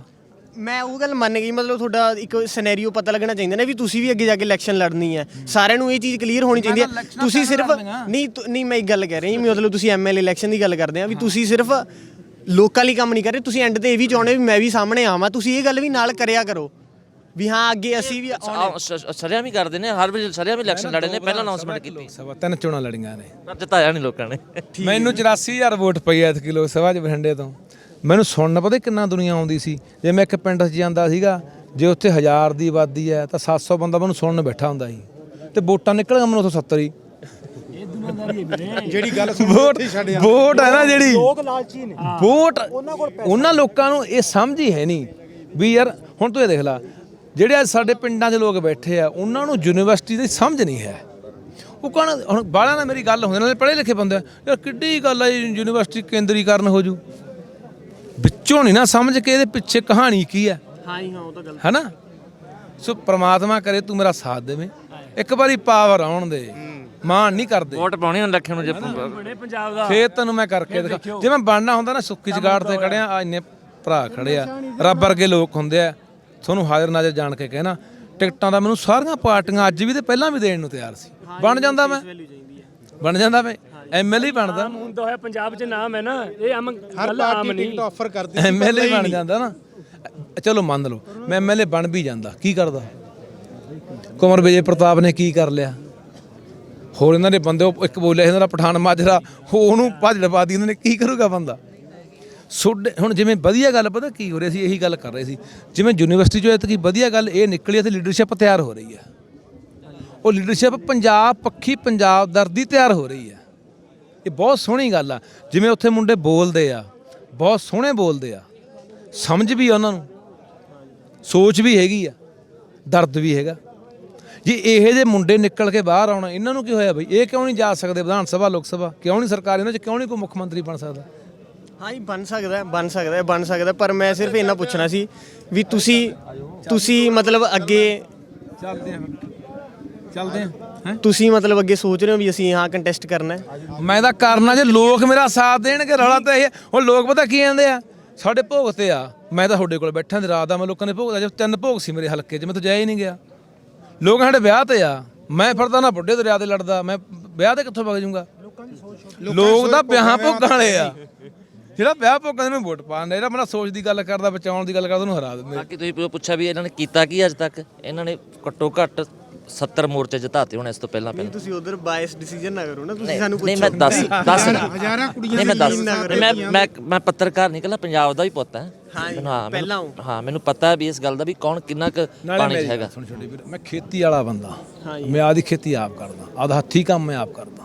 ਮੈਂ ਉਹ ਗੱਲ ਮੰਨ ਗਈ ਮਤਲਬ ਤੁਹਾਡਾ ਇੱਕ ਸਿਨੈਰੀਓ ਪਤਾ ਲੱਗਣਾ ਚਾਹੀਦਾ ਨਾ ਵੀ ਤੁਸੀਂ ਵੀ ਅੱਗੇ ਜਾ ਕੇ ਇਲੈਕਸ਼ਨ ਲੜਨੀ ਹੈ। ਸਾਰਿਆਂ ਨੂੰ ਇਹ ਚੀਜ਼ ਕਲੀਅਰ ਹੋਣੀ ਚਾਹੀਦੀ ਹੈ। ਤੁਸੀਂ ਸਿਰਫ ਨਹੀਂ ਤੁ- ਨਹੀਂ ਮੈਂ ਇੱਕ ਗੱਲ ਕਹਿ ਰਹੀ ਮਤਲਬ ਤੁਸੀਂ ਐਮਐਲਏ ਇਲੈਕਸ਼ਨ ਦੀ ਗੱਲ ਕਰਦੇ ਆ ਵੀ ਤੁਸੀਂ ਸਿਰਫ ਲੋਕਾਂ ਲਈ ਕੰਮ ਨਹੀਂ ਕਰ ਰਹੇ ਤੁਸੀਂ ਐਂਡ ਤੇ ਇਹ ਵੀ ਚਾਹੁੰਦੇ ਵੀ ਮੈਂ ਵੀ ਸਾਹਮਣੇ ਆਵਾਂ। ਤੁਸੀਂ ਇਹ ਗੱਲ ਵੀ ਨਾਲ ਕਰਿਆ ਕਰੋ ਵੀ ਹਾਂ ਅੱਗੇ ਅਸੀਂ ਵੀ ਸਰਿਆ ਵੀ ਕਰਦੇ ਨੇ ਹਰ ਵੇਲੇ ਸਰਿਆ ਵੀ ਇਲੈਕਸ਼ਨ ਲੜੇ ਨੇ ਪਹਿਲਾਂ ਅਨਾਉਂਸਮੈਂਟ ਕੀਤੀ। ਸਭਾ ਤਿੰਨ ਚੋਣਾਂ ਲੜੀਆਂ ਨੇ। ਪਰ ਜਿਤਾਇਆ ਨਹੀਂ ਲੋਕਾਂ ਨੇ। ਮੈਨੂੰ 84000 ਵੋਟ ਪਈ ਐ ਐਤਕੀ ਲੋਕ ਸਭਾ 'ਚ ਬਠਿੰਡੇ ਤੋਂ। ਮੈਨੂੰ ਸੁਣਨ ਪਤਾ ਕਿੰਨਾ ਦੁਨੀਆ ਆਉਂਦੀ ਸੀ? ਜੇ ਮੈਂ ਇੱਕ ਪਿੰਡ 'ਚ ਜਾਂਦਾ ਸੀਗਾ ਜੇ ਉੱਥੇ 1000 ਦੀ ਆਬਾਦੀ ਹੈ ਤਾਂ 700 ਬੰਦਾ ਮੈਨੂੰ ਸੁਣਨ ਬੈਠਾ ਹੁੰਦਾ ਸੀ। ਤੇ ਵੋਟਾਂ ਨਿਕਲ ਮੈਨੂੰ ਉੱਥੋਂ 70 ਹੀ। ਜਿਹੜੀ ਗੱਲ ਸੁਣ ਵੋਟ ਵੋਟ ਹੈ ਨਾ ਜਿਹੜੀ। ਲੋਕ ਲਾਲਚੀ ਨੇ। ਵੋਟ ਉਹਨਾਂ ਲੋਕਾਂ ਨੂੰ ਇਹ ਸਮਝ ਹੀ ਹੈ ਨਹੀਂ ਵੀ ਯਾਰ ਹੁਣ ਤੂੰ ਇਹ ਦੇਖ ਲੈ ਜਿਹੜੇ ਅੱਜ ਸਾਡੇ ਪਿੰਡਾਂ 'ਚ ਲੋਕ ਬੈਠੇ ਆ ਉਹਨਾਂ ਨੂੰ ਯੂਨੀਵਰਸਿਟੀ ਦੀ ਸਮਝ ਨਹੀਂ ਹੈ। ਉਹ ਕਹਣ ਹੁਣ ਬਾਹਲਾਂ ਨਾਲ ਮੇਰੀ ਗੱਲ ਹੁੰਦੀ ਨਾਲੇ ਪੜ੍ਹੇ ਲਿਖੇ ਬੰਦੇ ਆ, ਯਾਰ ਕਿੱਡੀ ਗੱਲ ਆ ਯੂਨੀਵਰਸਿਟੀ ਕੇਂਦਰੀਕਰਨ ਹੋ ਜੂ। ਵਿੱਚੋਂ ਨਹੀਂ ਨਾ ਸਮਝ ਕੇ ਇਹਦੇ ਪਿੱਛੇ ਕਹਾਣੀ ਕੀ ਹੈ? ਹਾਂ ਜੀ ਹਾਂ ਉਹ ਤਾਂ ਗੱਲ ਹੈਨਾ? ਸੋ ਪ੍ਰਮਾਤਮਾ ਕਰੇ ਤੂੰ ਮੇਰਾ ਸਾਥ ਦੇਵੇਂ। ਇੱਕ ਵਾਰੀ ਪਾਵਰ ਆਉਣ ਦੇ। ਮਾਣ ਨਹੀਂ ਕਰਦੇ। ਵੋਟ ਪਾਉਣੀ ਹੁਣ ਲੱਖਾਂ ਨੂੰ ਜੇ ਫੇਰ ਤੈਨੂੰ ਮੈਂ ਕਰਕੇ ਦਿਖਾ ਜੇ ਮੈਂ ਬਣਨਾ ਹੁੰਦਾ ਨਾ ਸੁੱਕੀ ਜਗਾੜ ਤੇ ਖੜਿਆ ਆ ਇੰਨੇ ਭਰਾ ਖੜੇ ਆ। ਰੱਬ ਵਰਗੇ ਲੋਕ ਹੁੰਦੇ ਆ। ਤੁਹਾਨੂੰ ਹਾਜ਼ਰ ਨਾਜ਼ਰ ਜਾਣ ਕੇ ਕਹਿਣਾ ਟਿਕਟਾਂ ਦਾ ਮੈਨੂੰ ਸਾਰੀਆਂ ਪਾਰਟੀਆਂ ਅੱਜ ਵੀ ਤੇ ਪਹਿਲਾਂ ਵੀ ਦੇਣ ਨੂੰ ਤਿਆਰ ਸੀ। ਬਣ ਜਾਂਦਾ ਮੈਂ। ਬਣ ਜਾਂਦਾ ਮੈਂ। ਐਮਐਲਏ ਬਣਦਾ। ਹੁੰਦਾ ਹੋਇਆ ਪੰਜਾਬ 'ਚ ਨਾਮ ਹੈ ਨਾ ਇਹ ਆਮ ਹਰ ਗੱਲ ਆਮ ਪਾਰਟੀ ਨਹੀਂ। ਟਿਕਟ ਆਫਰ ਕਰਦੀ ਸੀ, ਐਮਐਲਏ ਬਣ। ਜਾਂਦਾ ਨਾ। ਚਲੋ ਮੰਨ ਲਓ ਮੈਂ ਐਮਐਲਏ ਬਣ ਵੀ ਜਾਂਦਾ ਕੀ ਕਰਦਾ? ਕੁਮਰ ਵਿਜੇ ਪ੍ਰਤਾਪ ਨੇ ਕੀ ਕਰ ਲਿਆ? ਹੋਰ ਇਹਨਾਂ ਦੇ ਬੰਦੇ ਉਹ ਇੱਕ ਬੋਲਿਆ ਇਹਨਾਂ ਦਾ ਪਠਾਨ ਮਾਜਰਾ ਉਹ ਉਹਨੂੰ ਭੱਜ ਡਪਾ ਦੀ ਇਹਨਾਂ ਨੇ ਕੀ ਕਰੂਗਾ ਬੰਦਾ? ਸੁੱਡ ਹੁਣ ਜਿਵੇਂ ਵਧੀਆ ਗੱਲ ਪਤਾ ਕੀ ਹੋ ਰਿਹਾ ਸੀ ਇਹੀ ਗੱਲ ਕਰ ਰਹੇ ਸੀ। ਜਿਵੇਂ ਯੂਨੀਵਰਸਿਟੀ ਚੋਂ ਐਤਕੀ ਵਧੀਆ ਗੱਲ ਇਹ ਨਿਕਲੀ ਹੈ ਤੇ ਲੀਡਰਸ਼ਿਪ ਤਿਆਰ ਹੋ ਰਹੀ ਹੈ। ਉਹ ਲੀਡਰਸ਼ਿਪ ਪੰਜਾਬ ਪੱਖੀ ਪੰਜਾਬ ਦਰਦੀ ਤਿਆਰ ਹੋ ਰਹੀ ਹੈ। ਇਹ ਬਹੁਤ ਸੋਹਣੀ ਗੱਲ ਆ। ਜਿਵੇਂ ਉੱਥੇ ਮੁੰਡੇ ਬੋਲਦੇ ਆ ਬਹੁਤ ਸੋਹਣੇ ਬੋਲਦੇ ਆ। ਸਮਝ ਵੀ ਆ ਉਹਨਾਂ ਨੂੰ ਸੋਚ ਵੀ ਹੈਗੀ ਆ ਦਰਦ ਵੀ ਹੈਗਾ। ਜੀ ਇਹੋ ਜਿਹੇ ਮੁੰਡੇ ਨਿਕਲ ਕੇ ਬਾਹਰ ਆਉਣਾ ਇਹਨਾਂ ਨੂੰ ਕੀ ਹੋਇਆ ਬਈ? ਇਹ ਕਿਉਂ ਨਹੀਂ ਜਾ ਸਕਦੇ ਵਿਧਾਨ ਸਭਾ ਲੋਕ ਸਭਾ? ਕਿਉਂ ਨਹੀਂ ਸਰਕਾਰ ਇਹਨਾਂ 'ਚ? ਕਿਉਂ ਨਹੀਂ ਕੋਈ ਮੁੱਖ ਮੰਤਰੀ ਬਣ ਸਕਦਾ? ਹਾਂ ਜੀ ਬਣ ਸਕਦਾ ਹੈ, ਬਣ ਸਕਦਾ ਹੈ, ਬਣ ਸਕਦਾ ਹੈ, ਪਰ ਮੈਂ ਸਿਰਫ ਇੰਨਾ ਪੁੱਛਣਾ ਸੀ ਵੀ ਤੁਸੀਂ ਤੁਸੀਂ ਮਤਲਬ ਅੱਗੇ ਚੱਲਦੇ ਆ। ਚੱਲਦੇ ਆ। ਹੈ? ਤੁਸੀਂ ਮਤਲਬ ਅੱਗੇ ਸੋਚ ਰਹੇ ਹੋ ਵੀ ਅਸੀਂ ਹਾਂ ਕੰਟੈਸਟ ਕਰਨਾ ਹੈ? ਮੈਂ ਤਾਂ ਕਰਨਾ ਜੇ ਲੋਕ ਮੇਰਾ ਸਾਥ ਦੇਣਗੇ ਰੌਲਾ ਤਾਂ ਇਹ। ਹੁਣ ਲੋਕ ਪਤਾ ਕੀ ਕਹਿੰਦੇ ਆ? ਸਾਡੇ ਭੋਗ ਤੇ ਆ। ਮੈਂ ਤਾਂ ਤੁਹਾਡੇ ਕੋਲ ਬੈਠਾ ਤੇ ਰਾਤ ਦਾ ਮੈਂ ਲੋਕਾਂ ਦੇ ਭੋਗ ਦਾ ਜੇ ਤਿੰਨ ਭੋਗ ਸੀ ਮੇਰੇ ਹਲਕੇ 'ਚ ਮੈਂ ਤਾਂ ਜਾਇਆ ਹੀ ਨਹੀਂ ਗਿਆ। ਲੋਕ ਸਾਡੇ ਵਿਆਹ ਤੇ ਆ। ਮੈਂ ਫਿਰਦਾ ਨਾ ਬੁੱਢੇ ਦਰਿਆ ਤੇ ਲੜਦਾ। ਮੈਂ ਵਿਆਹ ਤੇ ਕਿੱਥੋਂ ਵਗ ਜਾਊਂਗਾ? ਲੋਕ ਤਾਂ ਵਿਆਹਾਂ ਭੋਗਾਂ ਵਾਲੇ ਆ। ਜਿਹੜਾ ਵਿਆਹ ਭੋਗਾਂ ਦੇ ਨੂੰ ਵੋਟ ਪਾਉਂਦਾ ਜਿਹੜਾ ਮੇਰਾ ਸੋਚ ਦੀ ਗੱਲ ਕਰਦਾ ਬਚਾਉਣ ਦੀ ਗੱਲ ਕਰਦਾ ਉਹਨੂੰ ਹਰਾ ਦਿੰਦੇ ਬਾਕੀ ਤੁਸੀਂ ਪੁੱਛਿਆ ਵੀ ਇਹਨਾਂ ਨੇ ਕੀਤਾ ਕੀ ਅੱਜ ਤੱਕ? ਇਹਨਾਂ ਨੇ ਘੱਟੋ ਘੱਟ 70 ਮੋਰਚੇ ਜਿਤਾਤੇ ਹੁਣ ਇਸ ਤੋਂ ਪਹਿਲਾਂ ਪਹਿਲਾਂ। ਤੁਸੀਂ ਉਧਰ ਬਾਇਸ ਡਿਸੀਜਨ ਨਾ ਕਰੋ ਨਾ ਤੁਸੀਂ ਸਾਨੂੰ ਨਹੀਂ ਮੈਂ ਦੱਸ ਦੱਸ ਹਜ਼ਾਰਾਂ ਕੁੜੀਆਂ ਨਹੀਂ ਮੈਂ ਦੱਸ ਯਕੀਨ ਨਾ ਕਰੋ। ਮੈਂ ਮੈਂ ਮੈਂ ਪੱਤਰਕਾਰ ਨਿਕਲਾ ਪੰਜਾਬ ਦਾ ਵੀ ਪੁੱਤ ਹੈ। ਹਾਂ ਪਹਿਲਾਂ ਹਾਂ ਮੈਨੂੰ ਪਤਾ ਹੈ ਵੀ ਇਸ ਗੱਲ ਦਾ ਵੀ ਕੌਣ ਕਿੰਨਾ ਕੁ ਪਾਣੀ 'ਚ ਹੈਗਾ। ਸੁਣ ਛੋਟੀ ਵੀਰ ਮੈਂ ਖੇਤੀ ਵਾਲਾ ਬੰਦਾ। ਹਾਂ ਮੈਂ ਆਦੀ ਖੇਤੀ ਆਪ ਕਰਦਾ ਆਦਾ ਹੱਥੀ ਕੰਮ ਮੈਂ ਆਪ ਕਰਦਾ।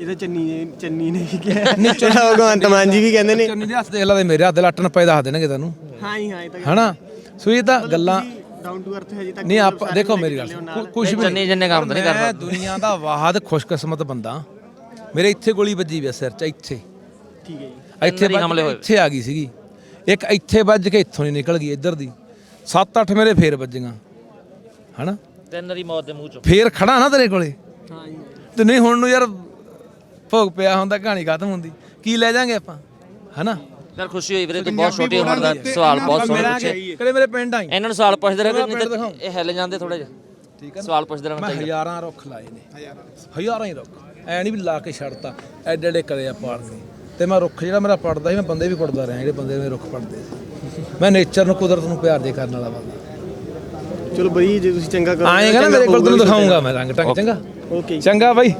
ਇਹਦਾ ਚੰਨੀ ਚੰਨੀ ਨੇ ਵੀ ਕਿਹਾ। ਜਿਹੜਾ ਭਗਵੰਤ ਮਾਨ ਜੀ ਵੀ ਕਹਿੰਦੇ ਨੇ। ਚੰਨੀ ਦੇ ਹੱਥ ਦੇਖ ਲਾ ਤੇ ਮੇਰੇ ਹੱਥ ਦੇ ਲੱਟਣ ਪੈ ਦੱਸ ਦੇਣਗੇ ਤੈਨੂੰ। ਹਾਂ ਹਾਂ ਇਹ ਤਾਂ ਹਨਾ? ਸੋ ਇਹ ਤਾਂ ਗੱਲਾਂ ਡਾਊਨ ਟੂ ਅਰਥ ਹਜੇ ਤੱਕ ਨਹੀਂ ਆਪ ਦੇਖੋ ਮੇਰੀ ਗੱਲ ਕੇ ਚੱਲਿਓ ਸੁਣ, ਨਾਲ। ਕੁ- ਕੁਛ ਵੀ ਚੰਨੀ ਜਿੰਨੇ ਕੰਮ ਤਾਂ ਨਹੀਂ ਮੈਂ ਕਰਦਾ। ਦੁਨੀਆ ਦਾ ਵਾਹਦ ਖੁਸ਼ਕਿਸਮਤ ਬੰਦਾ ਮੇਰੇ ਇੱਥੇ ਗੋਲੀ ਵੱਜੀ ਵੀ ਆ ਸਿਰ 'ਚ ਇੱਥੇ। ਠੀਕ ਹੈ ਜੀ। ਇੱਥੇ ਹਮਲੇ ਹੋਏ। ਇੱਥੇ ਆ ਗਈ ਸੀਗੀ। ਇੱਕ ਇੱਥੇ ਵੱਜ ਕੇ ਇੱਥੋਂ ਨਹੀਂ ਨਿਕਲ ਗਈ ਇੱਧਰ ਦੀ। 7-8 ਮੇਰੇ ਫੇਰ ਵੱਜੀਆਂ। ਹਨਾ? ਤਿੰਨ ਦੀ ਮੌਤ ਦੇ ਮੂੰਹ ਚੋਂ। ਫੇਰ ਖੜਾ ਨਾ ਤੇਰੇ ਕੋਲੇ। ਹਾਂ ਜੀ। ਤੇ ਨਹੀਂ ਹੁਣ ਨੂੰ ਯਾਰ ਭੋਗ ਪਿਆ ਹੁੰਦਾ ਕਹਾਣੀ ਖਤਮ ਹੁੰਦੀ। ਕੀ ਲੈ ਜਾਾਂਗੇ ਆਪਾਂ? ਹਨਾ? ਯਾਰ ਖੁਸ਼ੀ ਹੋਈ ਵੀਰੇ ਤੂੰ ਬਹੁਤ ਛੋਟੀ ਉਮਰ ਦਾ ਸਵਾਲ ਬਹੁਤ ਸੋਹਣੇ ਪੁੱਛੇ। ਕਿਹੜੇ ਮੇਰੇ ਪਿੰਡ ਆਈ। ਇਹਨਾਂ ਨੂੰ ਸਵਾਲ ਪੁੱਛਦੇ ਰਹੇ ਨਹੀਂ। ਇਹ ਹਿੱਲ ਜਾਂਦੇ ਥੋੜਾ ਜਿਹਾ। ਠੀਕ ਹੈ ਸਵਾਲ ਪੁੱਛਦੇ ਰਹਿਣਾ ਮੈਂ ਚਾਹੀਦਾ। ਹਜ਼ਾਰਾਂ ਰੁੱਖ ਲਾਏ ਨੇ। ਹਜ਼ਾਰਾਂ ਹੀ ਰੁੱਖ। ਐ ਨਹੀਂ ਵੀ ਲਾ ਕੇ ਛੱਡਤਾ। ਐਡੇ ਐਡੇ ਕਰੇ ਆ ਪਾੜ ਕੇ ਤੇ ਮੈਂ ਰੁੱਖ ਜਿਹੜਾ ਮੇਰਾ ਪੜਦਾ ਸੀ ਮੈਂ ਬੰਦੇ ਵੀ ਕੁੱਟਦਾ ਰਿਹਾ ਜਿਹੜੇ ਬੰਦੇ ਮੇਰੇ ਰੁੱਖ ਪੜਦੇ ਸੀ। ਮੈਂ ਨੇਚਰ ਨੂੰ ਕੁਦਰਤ ਨੂੰ ਪਿਆਰ ਦੇ ਕਰਨ ਵਾਲਾ ਬੰਦਾ। ਚਲੋ ਬਈ ਜੇ ਤੁਸੀਂ ਚੰਗਾ ਕਰੋ ਆਏਗਾ ਨਾ ਮੇਰੇ ਕੋਲ ਤੈਨੂੰ ਦਿਖਾਉਂਗਾ ਮੈਂ ਰੰਗ ਟੰਗ ਚੰਗਾ? ਓਕੇ। ਚੰਗਾ ਬਾਈ।